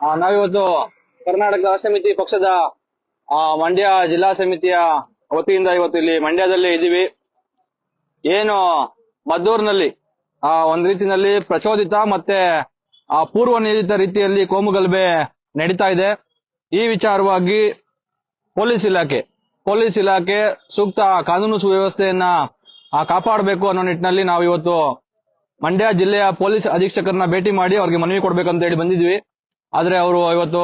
ಆ, ನಾವಿವತ್ತು ಕರ್ನಾಟಕ ಸಮಿತಿ ಪಕ್ಷದ ಆ, ಮಂಡ್ಯ ಜಿಲ್ಲಾ ಸಮಿತಿಯ ವತಿಯಿಂದ ಇವತ್ತು ಇಲ್ಲಿ ಮಂಡ್ಯದಲ್ಲಿ ಇದ್ದೀವಿ. ಏನು ಮದ್ದೂರಿನಲ್ಲಿ ಆ ಒಂದ್ ರೀತಿನಲ್ಲಿ ಪ್ರಚೋದಿತ ಮತ್ತೆ ಆ ಪೂರ್ವ ನಿಯೋಜಿತ ರೀತಿಯಲ್ಲಿ ಕೋಮುಗಲಭೆ ನಡೀತಾ ಇದೆ. ಈ ವಿಚಾರವಾಗಿ ಪೊಲೀಸ್ ಇಲಾಖೆ ಪೊಲೀಸ್ ಇಲಾಖೆ ಸೂಕ್ತ ಕಾನೂನು ಸುವ್ಯವಸ್ಥೆಯನ್ನ ಕಾಪಾಡಬೇಕು ಅನ್ನೋ ನಿಟ್ಟಿನಲ್ಲಿ ನಾವು ಇವತ್ತು ಮಂಡ್ಯ ಜಿಲ್ಲೆಯ ಪೊಲೀಸ್ ಅಧೀಕ್ಷಕರನ್ನ ಭೇಟಿ ಮಾಡಿ ಅವ್ರಿಗೆ ಮನವಿ ಕೊಡ್ಬೇಕಂತ ಹೇಳಿ ಬಂದಿದ್ವಿ ಆದ್ರೆ ಅವರು ಇವತ್ತು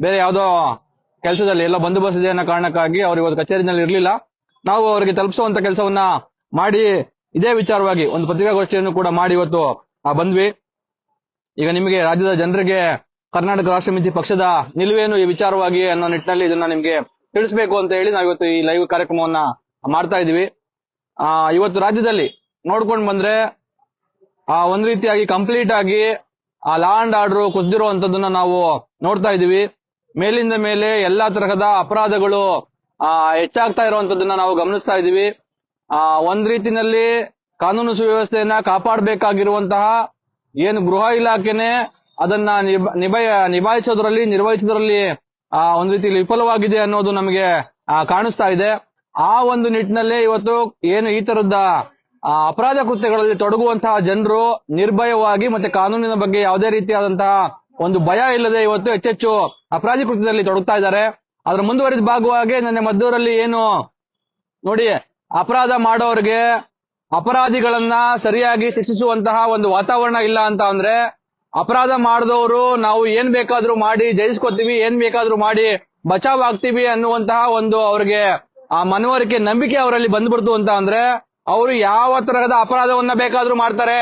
ಬೇರೆ ಯಾವ್ದೋ ಕೆಲಸದಲ್ಲಿ ಎಲ್ಲ ಬಂದೋಬಸ್ತ್ ಇದೆ ಅನ್ನೋ ಕಾರಣಕ್ಕಾಗಿ ಅವ್ರು ಇವತ್ತು ಕಚೇರಿನಲ್ಲಿ ಇರಲಿಲ್ಲ. ನಾವು ಅವರಿಗೆ ತಲುಪಿಸುವಂತ ಕೆಲಸವನ್ನ ಮಾಡಿ ಇದೇ ವಿಚಾರವಾಗಿ ಒಂದು ಪತ್ರಿಕಾಗೋಷ್ಠಿಯನ್ನು ಕೂಡ ಮಾಡಿ ಇವತ್ತು ಬಂದ್ವಿ. ಈಗ ನಿಮಗೆ ರಾಜ್ಯದ ಜನರಿಗೆ ಕರ್ನಾಟಕ ರಾಷ್ಟ್ರ ಪಕ್ಷದ ನಿಲುವೇನು ಈ ವಿಚಾರವಾಗಿ ಅನ್ನೋ ನಿಟ್ಟಿನಲ್ಲಿ ಇದನ್ನ ನಿಮ್ಗೆ ತಿಳಿಸ್ಬೇಕು ಅಂತ ಹೇಳಿ ನಾವು ಇವತ್ತು ಈ ಲೈವ್ ಕಾರ್ಯಕ್ರಮವನ್ನ ಮಾಡ್ತಾ ಇದೀವಿ ಆ, ಇವತ್ತು ರಾಜ್ಯದಲ್ಲಿ ನೋಡ್ಕೊಂಡ್ ಬಂದ್ರೆ, ಆ, ಒಂದ್ ರೀತಿಯಾಗಿ ಕಂಪ್ಲೀಟ್ ಆಗಿ ಆ ಲಾ ಅಂಡ್ ಆರ್ಡರ್ ಕುಸಿದಿರುವಂತದನ್ನ ನಾವು ನೋಡ್ತಾ ಇದೀವಿ ಮೇಲಿಂದ ಮೇಲೆ ಎಲ್ಲಾ ತರಹದ ಅಪರಾಧಗಳು ಹೆಚ್ಚಾಗ್ತಾ ಇರುವಂತದನ್ನ ನಾವು ಗಮನಿಸ್ತಾ ಇದೀವಿ ಆ, ಒಂದ್ ರೀತಿನಲ್ಲಿ ಕಾನೂನು ಸುವ್ಯವಸ್ಥೆಯನ್ನ ಕಾಪಾಡಬೇಕಾಗಿರುವಂತಹ ಏನು ಗೃಹ ಇಲಾಖೆನೆ ಅದನ್ನ ನಿಭ- ನಿಭಾಯ, ನಿಭಾಯಿಸೋದ್ರಲ್ಲಿ, ನಿರ್ವಹಿಸೋದ್ರಲ್ಲಿ, ಆ, ಒಂದ್ ರೀತಿ ವಿಫಲವಾಗಿದೆ ಅನ್ನೋದು ನಮಗೆ ಕಾಣಿಸ್ತಾ ಇದೆ. ಆ ಒಂದು ನಿಟ್ಟಿನಲ್ಲೇ ಇವತ್ತು ಏನು ಈ ತರದ ಆ, ಅಪರಾಧ ಕೃತ್ಯಗಳಲ್ಲಿ ತೊಡಗುವಂತಹ ಜನರು ನಿರ್ಭಯವಾಗಿ ಮತ್ತೆ ಕಾನೂನಿನ ಬಗ್ಗೆ ಯಾವುದೇ ರೀತಿಯಾದಂತಹ ಒಂದು ಭಯ ಇಲ್ಲದೆ ಇವತ್ತು ಹೆಚ್ಚೆಚ್ಚು ಅಪರಾಧಿ ಕೃತ್ಯದಲ್ಲಿ ತೊಡಗ್ತಾ ಇದ್ದಾರೆ. ಅದರ ಮುಂದುವರಿದ ಭಾಗವಾಗಿ ನನ್ನ ಮದ್ದೂರಲ್ಲಿ ಏನು ನೋಡಿ ಅಪರಾಧ ಮಾಡೋರಿಗೆ ಅಪರಾಧಿಗಳನ್ನ ಸರಿಯಾಗಿ ಶಿಕ್ಷಿಸುವಂತಹ ಒಂದು ವಾತಾವರಣ ಇಲ್ಲ ಅಂತ ಅಂದ್ರೆ ಅಪರಾಧ ಮಾಡಿದವರು ನಾವು ಏನ್ ಬೇಕಾದ್ರೂ ಮಾಡಿ ಜಯಿಸ್ಕೊತೀವಿ ಏನ್ ಬೇಕಾದ್ರೂ ಮಾಡಿ ಬಚಾವ್ ಆಗ್ತೀವಿ ಅನ್ನುವಂತಹ ಒಂದು ಅವ್ರಿಗೆ ಆ ಮನವರಿಕೆ ನಂಬಿಕೆ ಅವರಲ್ಲಿ ಬಂದ್ಬಿಡ್ತು ಅಂತ ಅಂದ್ರೆ ಅವರು ಯಾವ ತರಹದ ಅಪರಾಧವನ್ನ ಬೇಕಾದ್ರೂ ಮಾಡ್ತಾರೆ.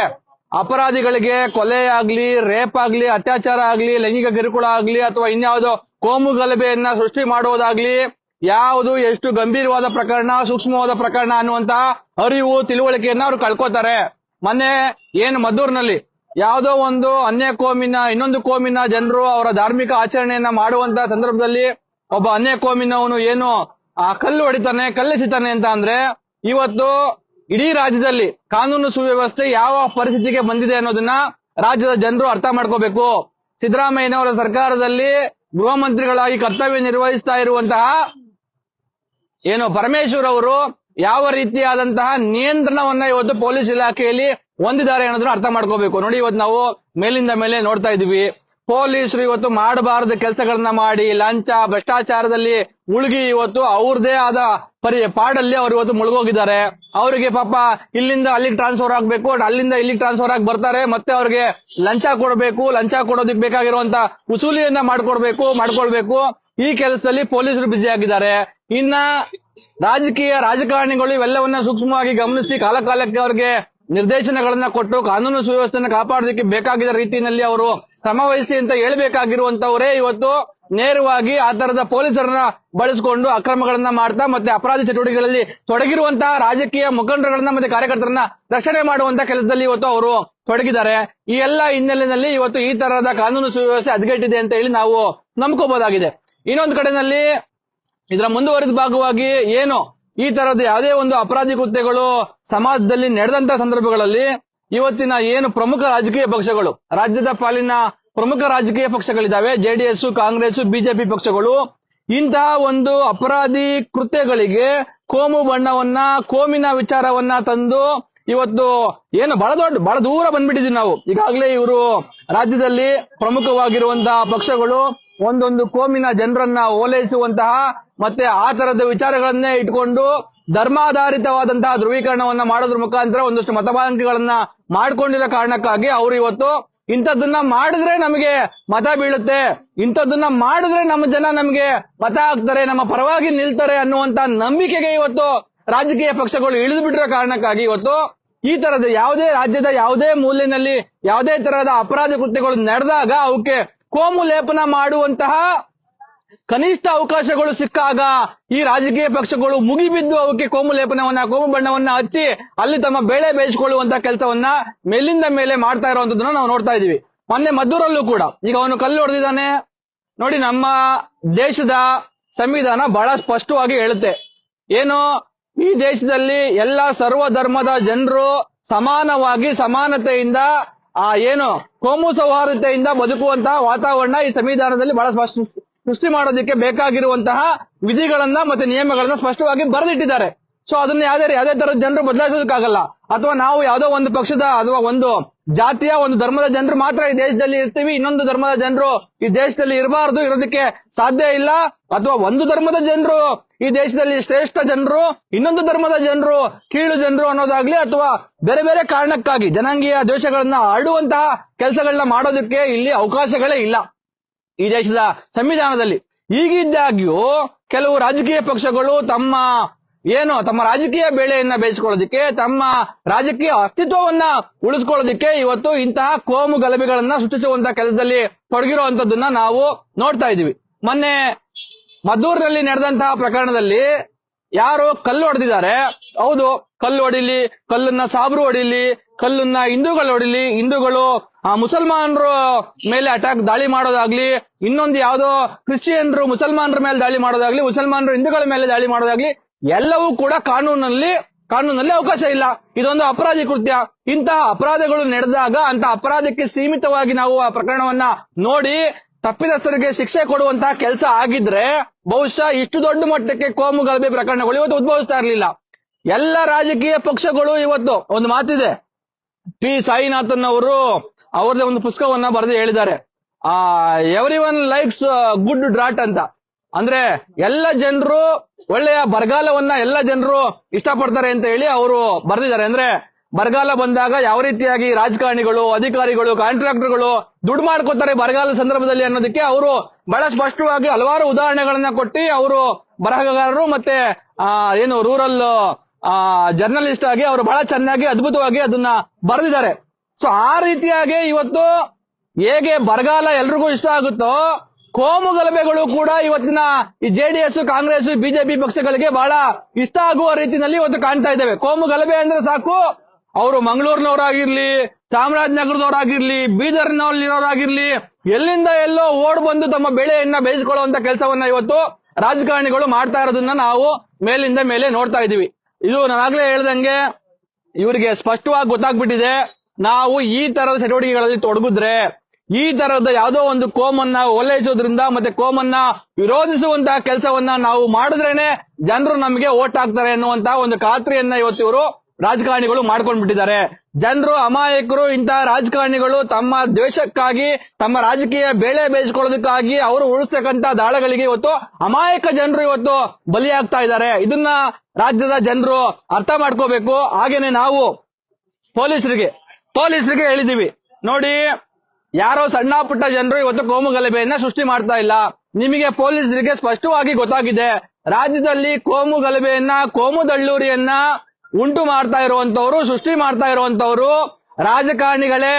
ಅಪರಾಧಿಗಳಿಗೆ ಕೊಲೆ ಆಗ್ಲಿ, ರೇಪ್ ಆಗ್ಲಿ, ಅತ್ಯಾಚಾರ ಆಗ್ಲಿ, ಲೈಂಗಿಕ ಕಿರುಕುಳ ಆಗ್ಲಿ, ಅಥವಾ ಇನ್ಯಾವುದೋ ಕೋಮು ಗಲಭೆಯನ್ನ ಸೃಷ್ಟಿ ಮಾಡುವುದಾಗ್ಲಿ, ಯಾವುದು ಎಷ್ಟು ಗಂಭೀರವಾದ ಪ್ರಕರಣ, ಸೂಕ್ಷ್ಮವಾದ ಪ್ರಕರಣ ಅನ್ನುವಂತ ಅರಿವು, ತಿಳುವಳಿಕೆಯನ್ನ ಅವ್ರು ಕಳ್ಕೊತಾರೆ. ಮೊನ್ನೆ ಏನು ಮದ್ದೂರಿನಲ್ಲಿ ಯಾವುದೋ ಒಂದು ಅನ್ಯ ಕೋಮಿನ, ಇನ್ನೊಂದು ಕೋಮಿನ ಜನರು ಅವರ ಧಾರ್ಮಿಕ ಆಚರಣೆಯನ್ನ ಮಾಡುವಂತ ಸಂದರ್ಭದಲ್ಲಿ ಒಬ್ಬ ಅನ್ಯ ಕೋಮಿನವನು ಏನು, ಆ ಕಲ್ಲು ಹೊಡಿತಾನೆ, ಕಲ್ಲೆಸಿತಾನೆ ಅಂತ ಅಂದ್ರೆ ಇವತ್ತು ಇಡೀ ರಾಜ್ಯದಲ್ಲಿ ಕಾನೂನು ಸುವ್ಯವಸ್ಥೆ ಯಾವ ಪರಿಸ್ಥಿತಿಗೆ ಬಂದಿದೆ ಅನ್ನೋದನ್ನ ರಾಜ್ಯದ ಜನರು ಅರ್ಥ ಮಾಡ್ಕೋಬೇಕು. ಸಿದ್ದರಾಮಯ್ಯನವರ ಸರ್ಕಾರದಲ್ಲಿ ಗೃಹ ಮಂತ್ರಿಗಳಾಗಿ ಕರ್ತವ್ಯ ನಿರ್ವಹಿಸ್ತಾ ಇರುವಂತಹ ಏನು ಪರಮೇಶ್ವರ್ ಅವರು ಯಾವ ರೀತಿಯಾದಂತಹ ನಿಯಂತ್ರಣವನ್ನ ಇವತ್ತು ಪೊಲೀಸ್ ಇಲಾಖೆಯಲ್ಲಿ ಹೊಂದಿದ್ದಾರೆ ಅನ್ನೋದನ್ನ ಅರ್ಥ ಮಾಡ್ಕೋಬೇಕು. ನೋಡಿ ಇವತ್ತು ನಾವು ಮೇಲಿಂದ ಮೇಲೆ ನೋಡ್ತಾ ಇದೀವಿ ಪೊಲೀಸರು ಇವತ್ತು ಮಾಡಬಾರದ ಕೆಲಸಗಳನ್ನ ಮಾಡಿ, ಲಂಚ, ಭ್ರಷ್ಟಾಚಾರದಲ್ಲಿ ಉಳುಗಿ ಇವತ್ತು ಅವ್ರದೇ ಆದ ಪರಿ, ಪಾಡಲ್ಲಿ ಅವ್ರು ಇವತ್ತು ಮುಳುಗೋಗಿದ್ದಾರೆ. ಅವರಿಗೆ ಪಾಪ ಇಲ್ಲಿಂದ ಅಲ್ಲಿಗೆ ಟ್ರಾನ್ಸ್ಫರ್ ಆಗ್ಬೇಕು, ಅಲ್ಲಿಂದ ಇಲ್ಲಿಗೆ ಟ್ರಾನ್ಸ್ಫರ್ ಆಗಿ ಬರ್ತಾರೆ, ಮತ್ತೆ ಅವ್ರಿಗೆ ಲಂಚ ಕೊಡಬೇಕು, ಲಂಚ ಕೊಡೋದಕ್ಕೆ ಬೇಕಾಗಿರುವಂತ ಉಸೂಲಿಯನ್ನ ಮಾಡ್ಕೊಡ್ಬೇಕು, ಮಾಡ್ಕೊಳ್ಬೇಕು. ಈ ಕೆಲಸದಲ್ಲಿ ಪೊಲೀಸರು ಬ್ಯುಸಿ ಆಗಿದ್ದಾರೆ. ಇನ್ನ ರಾಜಕೀಯ ರಾಜಕಾರಣಿಗಳು ಇವೆಲ್ಲವನ್ನ ಸೂಕ್ಷ್ಮವಾಗಿ ಗಮನಿಸಿ, ಕಾಲಕಾಲಕ್ಕೆ ಅವ್ರಿಗೆ ನಿರ್ದೇಶನಗಳನ್ನ ಕೊಟ್ಟು ಕಾನೂನು ಸುವ್ಯವಸ್ಥೆಯನ್ನು ಕಾಪಾಡೋದಕ್ಕೆ ಬೇಕಾಗಿದ್ದ ರೀತಿಯಲ್ಲಿ ಅವರು ಕ್ರಮ ವಹಿಸಿ ಅಂತ ಹೇಳ್ಬೇಕಾಗಿರುವಂತವರೇ ಇವತ್ತು ನೇರವಾಗಿ ಆ ತರದ ಪೊಲೀಸರನ್ನ ಬಳಸಿಕೊಂಡು ಅಕ್ರಮಗಳನ್ನ ಮಾಡ್ತಾ ಮತ್ತೆ ಅಪರಾಧ ಚಟುವಟಿಕೆಗಳಲ್ಲಿ ತೊಡಗಿರುವಂತಹ ರಾಜಕೀಯ ಮುಖಂಡರುಗಳನ್ನ ಮತ್ತೆ ಕಾರ್ಯಕರ್ತರನ್ನ ರಕ್ಷಣೆ ಮಾಡುವಂತ ಕೆಲಸದಲ್ಲಿ ಇವತ್ತು ಅವರು ತೊಡಗಿದ್ದಾರೆ. ಈ ಎಲ್ಲ ಹಿನ್ನೆಲೆಯಲ್ಲಿ ಇವತ್ತು ಈ ತರಹದ ಕಾನೂನು ಸುವ್ಯವಸ್ಥೆ ಹದಗೆಟ್ಟಿದೆ ಅಂತ ಹೇಳಿ ನಾವು ನಂಬ್ಕೋಬಹುದಾಗಿದೆ ಇನ್ನೊಂದು ಕಡೆನಲ್ಲಿ ಇದರ ಮುಂದುವರಿದ ಭಾಗವಾಗಿ ಏನು ಈ ತರದ ಯಾವುದೇ ಒಂದು ಅಪರಾಧಿ ಕೃತ್ಯಗಳು ಸಮಾಜದಲ್ಲಿ ನಡೆದಂತ ಸಂದರ್ಭಗಳಲ್ಲಿ ಇವತ್ತಿನ ಏನು ಪ್ರಮುಖ ರಾಜಕೀಯ ಪಕ್ಷಗಳು, ರಾಜ್ಯದ ಪಾಲಿನ ಪ್ರಮುಖ ರಾಜಕೀಯ ಪಕ್ಷಗಳಿದ್ದಾವೆ, ಜೆಡಿಎಸ್, ಕಾಂಗ್ರೆಸ್, ಬಿಜೆಪಿ ಪಕ್ಷಗಳು, ಇಂತಹ ಒಂದು ಅಪರಾಧಿ ಕೃತ್ಯಗಳಿಗೆ ಕೋಮು ಬಣ್ಣವನ್ನ, ಕೋಮಿನ ವಿಚಾರವನ್ನ ತಂದು ಇವತ್ತು ಏನು ಬಹಳ ದೊಡ್ಡ, ಬಹಳ ದೂರ ಬಂದ್ಬಿಟ್ಟಿದ್ವಿ ನಾವು. ಈಗಾಗಲೇ ಇವರು ರಾಜ್ಯದಲ್ಲಿ ಪ್ರಮುಖವಾಗಿರುವಂತಹ ಪಕ್ಷಗಳು ಒಂದೊಂದು ಕೋಮಿನ ಜನರನ್ನ ಓಲೈಸುವಂತಹ ಮತ್ತೆ ಆ ತರದ ವಿಚಾರಗಳನ್ನೇ ಇಟ್ಕೊಂಡು ಧರ್ಮಾಧಾರಿತವಾದಂತಹ ಧ್ರುವೀಕರಣವನ್ನ ಮಾಡೋದ್ರ ಮುಖಾಂತರ ಒಂದಷ್ಟು ಮತಬಾಂಕಿಗಳನ್ನ ಮಾಡ್ಕೊಂಡಿರೋ ಕಾರಣಕ್ಕಾಗಿ ಅವರು ಇವತ್ತು ಇಂಥದ್ದನ್ನ ಮಾಡಿದ್ರೆ ನಮಗೆ ಮತ ಬೀಳುತ್ತೆ. ಇಂಥದ್ದನ್ನ ಮಾಡಿದ್ರೆ ನಮ್ಮ ಜನ ನಮಗೆ ಮತ ಹಾಕ್ತಾರೆ, ನಮ್ಮ ಪರವಾಗಿ ನಿಲ್ತಾರೆ ಅನ್ನುವಂತ ನಂಬಿಕೆಗೆ ಇವತ್ತು ರಾಜಕೀಯ ಪಕ್ಷಗಳು ಇಳಿದು ಬಿಟ್ಟಿರೋ ಕಾರಣಕ್ಕಾಗಿ ಇವತ್ತು ಈ ತರದ ಯಾವುದೇ ರಾಜ್ಯದ ಯಾವುದೇ ಮೂಲೆಯಲ್ಲಿ ಯಾವುದೇ ತರಹದ ಅಪರಾಧ ಕೃತ್ಯಗಳು ನಡೆದಾಗ ಅವಕ್ಕೆ ಕೋಮು ಲೇಪನ ಮಾಡುವಂತಹ ಕನಿಷ್ಠ ಅವಕಾಶಗಳು ಸಿಕ್ಕಾಗ ಈ ರಾಜಕೀಯ ಪಕ್ಷಗಳು ಮುಗಿಬಿದ್ದು ಅವಕ್ಕೆ ಕೋಮು ಲೇಪನವನ್ನ, ಕೋಮು ಬಣ್ಣವನ್ನ ಹಚ್ಚಿ ಅಲ್ಲಿ ತಮ್ಮ ಬೇಳೆ ಬೇಯಿಸಿಕೊಳ್ಳುವಂತ ಕೆಲಸವನ್ನ ಮೇಲಿಂದ ಮೇಲೆ ಮಾಡ್ತಾ ಇರುವಂತದನ್ನ ನಾವು ನೋಡ್ತಾ ಇದೀವಿ ಮೊನ್ನೆ ಮದ್ದೂರಲ್ಲೂ ಕೂಡ ಈಗ ಅವನು ಕಲ್ಲು ಹೊಡೆದಿದ್ದಾನೆ. ನೋಡಿ ನಮ್ಮ ದೇಶದ ಸಂವಿಧಾನ ಬಹಳ ಸ್ಪಷ್ಟವಾಗಿ ಹೇಳುತ್ತೆ. ಏನು? ಈ ದೇಶದಲ್ಲಿ ಎಲ್ಲ ಸರ್ವ ಧರ್ಮದ ಜನರು ಸಮಾನವಾಗಿ ಸಮಾನತೆಯಿಂದ, ಆ ಏನು? ಕೋಮು ಸೌಹಾರ್ದತೆಯಿಂದ ಬದುಕುವಂತಹ ವಾತಾವರಣ ಈ ಸಂವಿಧಾನದಲ್ಲಿ ಬಹಳ ಸ್ಪಷ್ಟ ಸೃಷ್ಟಿ ಮಾಡೋದಕ್ಕೆ ಬೇಕಾಗಿರುವಂತಹ ವಿಧಿಗಳನ್ನ ಮತ್ತೆ ನಿಯಮಗಳನ್ನ ಸ್ಪಷ್ಟವಾಗಿ ಬರೆದಿಟ್ಟಿದ್ದಾರೆ. ಸೊ ಅದನ್ನ ಯಾವ್ದೇ ಯಾವ್ದೇ ತರದ ಜನರು ಬದಲಾಯಿಸೋದಕ್ಕಾಗಲ್ಲ. ಅಥವಾ ನಾವು ಯಾವ್ದೋ ಒಂದು ಪಕ್ಷದ ಅಥವಾ ಒಂದು ಜಾತಿಯ ಒಂದು ಧರ್ಮದ ಜನರು ಮಾತ್ರ ಈ ದೇಶದಲ್ಲಿ ಇರ್ತೀವಿ, ಇನ್ನೊಂದು ಧರ್ಮದ ಜನರು ಈ ದೇಶದಲ್ಲಿ ಇರಬಾರದು ಇರೋದಕ್ಕೆ ಸಾಧ್ಯ ಇಲ್ಲ. ಅಥವಾ ಒಂದು ಧರ್ಮದ ಜನರು ಈ ದೇಶದಲ್ಲಿ ಶ್ರೇಷ್ಠ ಜನರು, ಇನ್ನೊಂದು ಧರ್ಮದ ಜನರು ಕೀಳು ಜನರು ಅನ್ನೋದಾಗ್ಲಿ ಅಥವಾ ಬೇರೆ ಬೇರೆ ಕಾರಣಕ್ಕಾಗಿ ಜನಾಂಗೀಯ ದ್ವೇಷಗಳನ್ನ ಆಡುವಂತಹ ಕೆಲಸಗಳನ್ನ ಮಾಡೋದಕ್ಕೆ ಇಲ್ಲಿ ಅವಕಾಶಗಳೇ ಇಲ್ಲ. ಈ ದೇಶದ ಸಂವಿಧಾನದಲ್ಲಿ. ಈಗಿದ್ದಾಗ್ಯೂ ಕೆಲವು ರಾಜಕೀಯ ಪಕ್ಷಗಳು ತಮ್ಮ ಏನು, ತಮ್ಮ ರಾಜಕೀಯ ಬೆಳೆಯನ್ನ ಬೇಯಿಸ್ಕೊಳ್ಳೋದಕ್ಕೆ ತಮ್ಮ ರಾಜಕೀಯ ಅಸ್ತಿತ್ವವನ್ನ ಉಳಿಸ್ಕೊಳ್ಳೋದಿಕ್ಕೆ ಇವತ್ತು ಇಂತಹ ಕೋಮು ಗಲಭೆಗಳನ್ನ ಸೃಷ್ಟಿಸುವಂತಹ ಕೆಲಸದಲ್ಲಿ ತೊಡಗಿರುವಂತದ್ದನ್ನ ನಾವು ನೋಡ್ತಾ ಇದೀವಿ ಮೊನ್ನೆ ಮದ್ದೂರಿನಲ್ಲಿ ನಡೆದಂತಹ ಪ್ರಕರಣದಲ್ಲಿ ಯಾರು ಕಲ್ಲು ಹೊಡೆದಿದ್ದಾರೆ. ಹೌದು, ಕಲ್ಲು ಹೊಡಿಲಿ, ಕಲ್ಲನ್ನ ಸಾಬ್ರು ಹೊಡಿಲಿ ಕಲ್ಲನ್ನ ಹಿಂದೂಗಳು ಹೊಡಿಲಿ ಹಿಂದೂಗಳು ಮುಸಲ್ಮಾನರು ಮೇಲೆ ಅಟ್ಯಾಕ್ ದಾಳಿ ಮಾಡೋದಾಗ್ಲಿ, ಇನ್ನೊಂದು ಯಾವ್ದೋ ಕ್ರಿಶ್ಚಿಯನ್ರು ಮುಸಲ್ಮಾನರ ಮೇಲೆ ದಾಳಿ ಮಾಡೋದಾಗ್ಲಿ, ಮುಸಲ್ಮಾನರು ಹಿಂದೂಗಳ ಮೇಲೆ ದಾಳಿ ಮಾಡೋದಾಗ್ಲಿ, ಎಲ್ಲವೂ ಕೂಡ ಕಾನೂನಲ್ಲಿ ಕಾನೂನಲ್ಲಿ ಅವಕಾಶ ಇಲ್ಲ. ಇದೊಂದು ಅಪರಾಧಿ ಕೃತ್ಯ. ಇಂತಹ ಅಪರಾಧಗಳು ನಡೆದಾಗ ಅಂತ ಅಪರಾಧಕ್ಕೆ ಸೀಮಿತವಾಗಿ ನಾವು ಆ ಪ್ರಕರಣವನ್ನ ನೋಡಿ ತಪ್ಪಿತಸ್ಥರಿಗೆ ಶಿಕ್ಷೆ ಕೊಡುವಂತಹ ಕೆಲಸ ಆಗಿದ್ರೆ ಬಹುಶಃ ಇಷ್ಟು ದೊಡ್ಡ ಮಟ್ಟಕ್ಕೆ ಕೋಮು ಗಲಭೆ ಪ್ರಕರಣಗಳು ಇವತ್ತು ಉದ್ಭವಿಸ್ತಾ ಇರಲಿಲ್ಲ. ಎಲ್ಲ ರಾಜಕೀಯ ಪಕ್ಷಗಳು ಇವತ್ತು, ಒಂದು ಮಾತಿದೆ ಪಿ ಸಾಯಿನಾಥನ್ ಅವರು ಅವ್ರದೇ ಒಂದು ಪುಸ್ತಕವನ್ನ ಬರೆದು ಹೇಳಿದ್ದಾರೆ. ಆ every one likes good drought ಅಂತ. ಅಂದ್ರೆ ಎಲ್ಲ ಜನರು ಒಳ್ಳೆಯ ಬರಗಾಲವನ್ನ ಎಲ್ಲ ಜನರು ಇಷ್ಟಪಡ್ತಾರೆ ಅಂತ ಹೇಳಿ ಅವರು ಬರೆದಿದ್ದಾರೆ. ಅಂದ್ರೆ ಬರಗಾಲ ಬಂದಾಗ ಯಾವ ರೀತಿಯಾಗಿ ರಾಜಕಾರಣಿಗಳು, ಅಧಿಕಾರಿಗಳು, ಕಾಂಟ್ರಾಕ್ಟರ್ಗಳು ದುಡ್ಡು ಮಾಡ್ಕೋತಾರೆ ಬರಗಾಲ ಸಂದರ್ಭದಲ್ಲಿ ಅನ್ನೋದಕ್ಕೆ ಅವರು ಬಹಳ ಸ್ಪಷ್ಟವಾಗಿ ಹಲವಾರು ಉದಾಹರಣೆಗಳನ್ನ ಕೊಟ್ಟು ಅವರು ಬರಹಗಾರರು ಮತ್ತೆ ಏನು ರೂರಲ್ ಜರ್ನಲಿಸ್ಟ್ ಆಗಿ ಅವರು ಬಹಳ ಚೆನ್ನಾಗಿ, ಅದ್ಭುತವಾಗಿ ಅದನ್ನ ಬರೆದಿದ್ದಾರೆ. ಸೊ ಆ ರೀತಿಯಾಗಿ ಇವತ್ತು ಹೇಗೆ ಬರಗಾಲ ಎಲ್ರಿಗೂ ಇಷ್ಟ ಆಗುತ್ತೋ, ಕೋಮು ಗಲಭೆಗಳು ಕೂಡ ಇವತ್ತಿನ ಈ ಜೆಡಿಎಸ್ ಕಾಂಗ್ರೆಸ್ ಬಿಜೆಪಿ ಪಕ್ಷಗಳಿಗೆ ಬಹಳ ಇಷ್ಟ ಆಗುವ ರೀತಿಯಲ್ಲಿ ಇವತ್ತು ಕಾಣ್ತಾ ಇದ್ದೇವೆ. ಕೋಮು ಗಲಭೆ ಅಂದ್ರೆ ಸಾಕು, ಅವರು ಮಂಗಳೂರಿನವರಾಗಿರ್ಲಿ, ಚಾಮರಾಜನಗರದವರಾಗಿರ್ಲಿ ಬೀದರ್ನಲ್ಲಿರೋರಾಗಿರ್ಲಿ ಎಲ್ಲಿಂದ ಎಲ್ಲೋ ಓಡ್ ಬಂದು ತಮ್ಮ ಬೆಳೆಯನ್ನ ಬೇಯಿಸಿಕೊಳ್ಳುವಂತ ಕೆಲಸವನ್ನ ಇವತ್ತು ರಾಜಕಾರಣಿಗಳು ಮಾಡ್ತಾ ಇರೋದನ್ನ ನಾವು ಮೇಲಿಂದ ಮೇಲೆ ನೋಡ್ತಾ ಇದೀವಿ ಇದು ನಾನಾಗ್ಲೇ ಹೇಳ್ದಂಗೆ ಇವರಿಗೆ ಸ್ಪಷ್ಟವಾಗಿ ಗೊತ್ತಾಗ್ಬಿಟ್ಟಿದೆ. ನಾವು ಈ ತರದ ಚಟುವಟಿಕೆಗಳಲ್ಲಿ ತೊಡಗಿದ್ರೆ, ಈ ತರದ ಯಾವುದೋ ಒಂದು ಕೋಮನ್ನ ಓಲೈಸೋದ್ರಿಂದ ಮತ್ತೆ ಕೋಮನ್ನ ವಿರೋಧಿಸುವಂತಹ ಕೆಲಸವನ್ನ ನಾವು ಮಾಡಿದ್ರೇನೆ ಜನರು ನಮಗೆ ಓಟ್ ಹಾಕ್ತಾರೆ ಅನ್ನುವಂತಹ ಒಂದು ಖಾತ್ರಿಯನ್ನ ಇವತ್ತು ಇವರು ರಾಜಕಾರಣಿಗಳು ಮಾಡ್ಕೊಂಡ್ ಬಿಟ್ಟಿದ್ದಾರೆ ಜನರು, ಅಮಾಯಕರು ಇಂತಹ ರಾಜಕಾರಣಿಗಳು ತಮ್ಮ ದ್ವೇಷಕ್ಕಾಗಿ, ತಮ್ಮ ರಾಜಕೀಯ ಬೇಳೆ ಬೇಯಿಸ್ಕೊಳ್ಳೋದಕ್ಕಾಗಿ ಅವರು ಉಳಿಸ್ತಕ್ಕಂತ ದಾಳಗಳಿಗೆ ಇವತ್ತು ಅಮಾಯಕ ಜನರು ಇವತ್ತು ಬಲಿಯಾಗ್ತಾ ಇದ್ದಾರೆ. ಇದನ್ನ ರಾಜ್ಯದ ಜನರು ಅರ್ಥ ಮಾಡ್ಕೋಬೇಕು. ಹಾಗೇನೆ ನಾವು ಪೊಲೀಸರಿಗೆ ಪೊಲೀಸರಿಗೆ ಹೇಳಿದೀವಿ. ನೋಡಿ, ಯಾರೋ ಸಣ್ಣ ಪುಟ್ಟ ಜನರು ಇವತ್ತು ಕೋಮು ಗಲಭೆಯನ್ನ ಸೃಷ್ಟಿ ಮಾಡ್ತಾ ಇಲ್ಲ. ನಿಮಗೆ ಪೊಲೀಸರಿಗೆ ಸ್ಪಷ್ಟವಾಗಿ ಗೊತ್ತಾಗಿದೆ. ರಾಜ್ಯದಲ್ಲಿ ಕೋಮು ಗಲಭೆಯನ್ನ, ಕೋಮು ದಳ್ಳೂರಿಯನ್ನ ಉಂಟು ಮಾಡ್ತಾ ಇರುವಂತವರು, ಸೃಷ್ಟಿ ಮಾಡ್ತಾ ಇರುವಂತವರು, ರಾಜಕಾರಣಿಗಳೇ,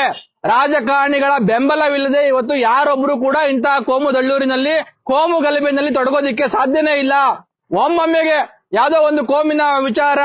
ರಾಜಕಾರಣಿಗಳ ಬೆಂಬಲವಿಲ್ಲದೆ ಇವತ್ತು ಯಾರೊಬ್ರು ಕೂಡ ಇಂತಹ ಕೋಮು ದಳ್ಳೂರಿನಲ್ಲಿ, ಕೋಮು ಗಲಭೆನಲ್ಲಿ ತೊಡಗೋದಿಕ್ಕೆ ಸಾಧ್ಯನೇ ಇಲ್ಲ. ಒಮ್ಮೊಮ್ಮೆಗೆ ಯಾವುದೋ ಒಂದು ಕೋಮಿನ ವಿಚಾರ,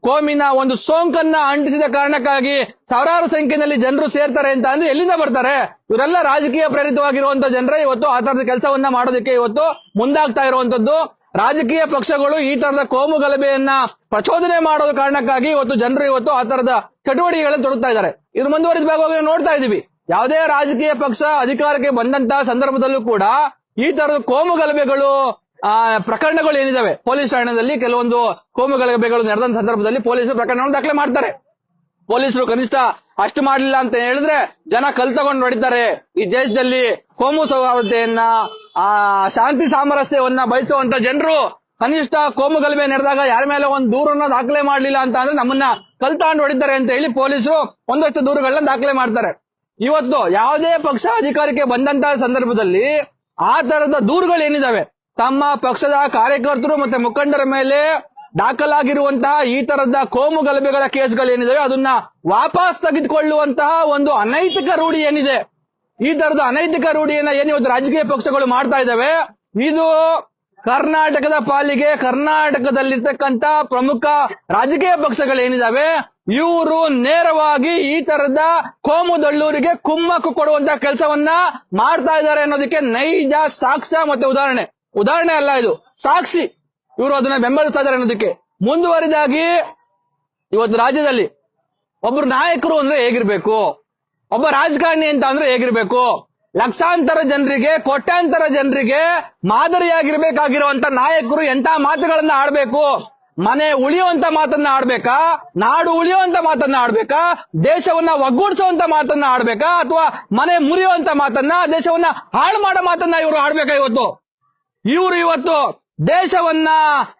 ಕೋಮಿನ ಒಂದು ಸೋಂಕನ್ನ ಅಂಟಿಸಿದ ಕಾರಣಕ್ಕಾಗಿ ಸಾವಿರಾರು ಸಂಖ್ಯೆಯಲ್ಲಿ ಜನರು ಸೇರ್ತಾರೆ ಅಂತ ಅಂದ್ರೆ ಎಲ್ಲಿಂದ ಬರ್ತಾರೆ? ಇವರೆಲ್ಲ ರಾಜಕೀಯ ಪ್ರೇರಿತವಾಗಿರುವಂತ ಜನರೇ ಇವತ್ತು ಆ ತರದ ಕೆಲಸವನ್ನ ಮಾಡೋದಕ್ಕೆ ಇವತ್ತು ಮುಂದಾಗ್ತಾ ಇರುವಂತದ್ದು. ರಾಜಕೀಯ ಪಕ್ಷಗಳು ಈ ತರದ ಕೋಮು ಗಲಭೆಯನ್ನ ಪ್ರಚೋದನೆ ಮಾಡೋದ ಕಾರಣಕ್ಕಾಗಿ ಇವತ್ತು ಜನರು ಇವತ್ತು ಆ ತರದ ಚಟುವಟಿಕೆಗಳನ್ನು ತೊಡಗ್ತಾ ಇದ್ದಾರೆ. ಇದು ಮುಂದುವರಿದ ಭಾಗವಾಗಿ ನೋಡ್ತಾ ಇದೀವಿ ಯಾವುದೇ ರಾಜಕೀಯ ಪಕ್ಷ ಅಧಿಕಾರಕ್ಕೆ ಬಂದಂತಹ ಸಂದರ್ಭದಲ್ಲೂ ಕೂಡ ಈ ತರದ ಕೋಮು ಗಲಭೆಗಳು, ಆ, ಪ್ರಕರಣಗಳು ಏನಿದಾವೆ? ಪೊಲೀಸ್ ಠಾಣೆಯಲ್ಲಿ ಕೆಲವೊಂದು ಕೋಮು ಗಲಭೆಗಳು ನಡೆದ ಸಂದರ್ಭದಲ್ಲಿ ಪೊಲೀಸರು ಪ್ರಕರಣವನ್ನು ದಾಖಲೆ ಮಾಡ್ತಾರೆ. ಪೊಲೀಸರು ಕನಿಷ್ಠ ಅಷ್ಟು ಮಾಡಲಿಲ್ಲ ಅಂತ ಹೇಳಿದ್ರೆ ಜನ ಕಲ್ ತಗೊಂಡು ಹೊಡಿತಾರೆ. ಈ ದೇಶದಲ್ಲಿ ಕೋಮು ಸೌಹಾರ್ದತೆಯನ್ನ ಆ ಶಾಂತಿ ಸಾಮರಸ್ಯವನ್ನ ಬಯಸುವಂತ ಜನರು ಕನಿಷ್ಠ ಕೋಮು ಗಲಭೆ ನಡೆದಾಗ ಯಾರ ಮೇಲೆ ಒಂದು ದೂರನ್ನ ದಾಖಲೆ ಮಾಡಲಿಲ್ಲ ಅಂತ ಅಂದ್ರೆ ನಮ್ಮನ್ನ ಕಲ್ತಾಂಡ್ ಹೊಡಿತಾರೆ ಅಂತ ಹೇಳಿ ಪೊಲೀಸರು ಒಂದಷ್ಟು ದೂರುಗಳನ್ನ ದಾಖಲೆ ಮಾಡ್ತಾರೆ. ಇವತ್ತು ಯಾವುದೇ ಪಕ್ಷ ಅಧಿಕಾರಕ್ಕೆ ಬಂದಂತಹ ಸಂದರ್ಭದಲ್ಲಿ ಆ ತರದ ದೂರುಗಳು ಏನಿದಾವೆ? ತಮ್ಮ ಪಕ್ಷದ ಕಾರ್ಯಕರ್ತರು ಮತ್ತೆ ಮುಖಂಡರ ಮೇಲೆ ದಾಖಲಾಗಿರುವಂತಹ ಈ ತರದ ಕೋಮು ಗಲಭೆಗಳ ಕೇಸ್ಗಳು ಏನಿದಾವೆ ಅದನ್ನ ವಾಪಸ್ ತೆಗೆದುಕೊಳ್ಳುವಂತಹ ಒಂದು ಅನೈತಿಕ ರೂಢಿ ಏನಿದೆ? ಈ ತರದ ಅನೈತಿಕ ರೂಢಿಯನ್ನ ಏನು ಇವತ್ತು ರಾಜಕೀಯ ಪಕ್ಷಗಳು ಮಾಡ್ತಾ ಇದಾವೆ ಇದು ಕರ್ನಾಟಕದ ಪಾಲಿಗೆ ಕರ್ನಾಟಕದಲ್ಲಿರ್ತಕ್ಕಂತ ಪ್ರಮುಖ ರಾಜಕೀಯ ಪಕ್ಷಗಳು ಏನಿದಾವೆ? ಇವರು ನೇರವಾಗಿ ಈ ತರದ ಕೋಮು ದಳ್ಳೂರಿಗೆ ಕುಮ್ಮಕ್ಕು ಕೊಡುವಂತ ಕೆಲಸವನ್ನ ಮಾಡ್ತಾ ಇದ್ದಾರೆ ಅನ್ನೋದಕ್ಕೆ ನೈಜ ಸಾಕ್ಷ್ಯ ಮತ್ತೆ ಉದಾಹರಣೆ. ಉದಾಹರಣೆ ಅಲ್ಲ ಇದು. ಸಾಕ್ಷಿ. ಇವರು ಅದನ್ನ ಬೆಂಬಲಿಸ್ತಾ ಇದ್ದಾರೆ ಅನ್ನೋದಕ್ಕೆ. ಮುಂದುವರಿದಾಗಿ ಇವತ್ತು ರಾಜ್ಯದಲ್ಲಿ ಒಬ್ರು ನಾಯಕರು ಅಂದ್ರೆ ಹೇಗಿರ್ಬೇಕು? ಒಬ್ಬ ರಾಜಕಾರಣಿ ಅಂತ ಅಂದ್ರೆ ಹೇಗಿರ್ಬೇಕು? ಲಕ್ಷಾಂತರ ಜನರಿಗೆ, ಕೋಟ್ಯಾಂತರ ಜನರಿಗೆ ಮಾದರಿಯಾಗಿರ್ಬೇಕಾಗಿರುವಂತ ನಾಯಕರು ಎಂತ ಮಾತುಗಳನ್ನ ಆಡ್ಬೇಕು? ಮನೆ ಉಳಿಯುವಂತ ಮಾತನ್ನ ಆಡ್ಬೇಕಾ? ನಾಡು ಉಳಿಯುವಂತ ಮಾತನ್ನ ಆಡ್ಬೇಕಾ? ದೇಶವನ್ನ ಒಗ್ಗೂಡಿಸುವಂತ ಮಾತನ್ನ ಆಡ್ಬೇಕಾ? ಅಥವಾ ಮನೆ ಮುರಿಯುವಂತ ಮಾತನ್ನ, ದೇಶವನ್ನ ಹಾಳು ಮಾಡೋ ಮಾತನ್ನ ಇವರು ಆಡ್ಬೇಕಾ ಇವತ್ತು? ಇವರು ಇವತ್ತು ದೇಶವನ್ನ,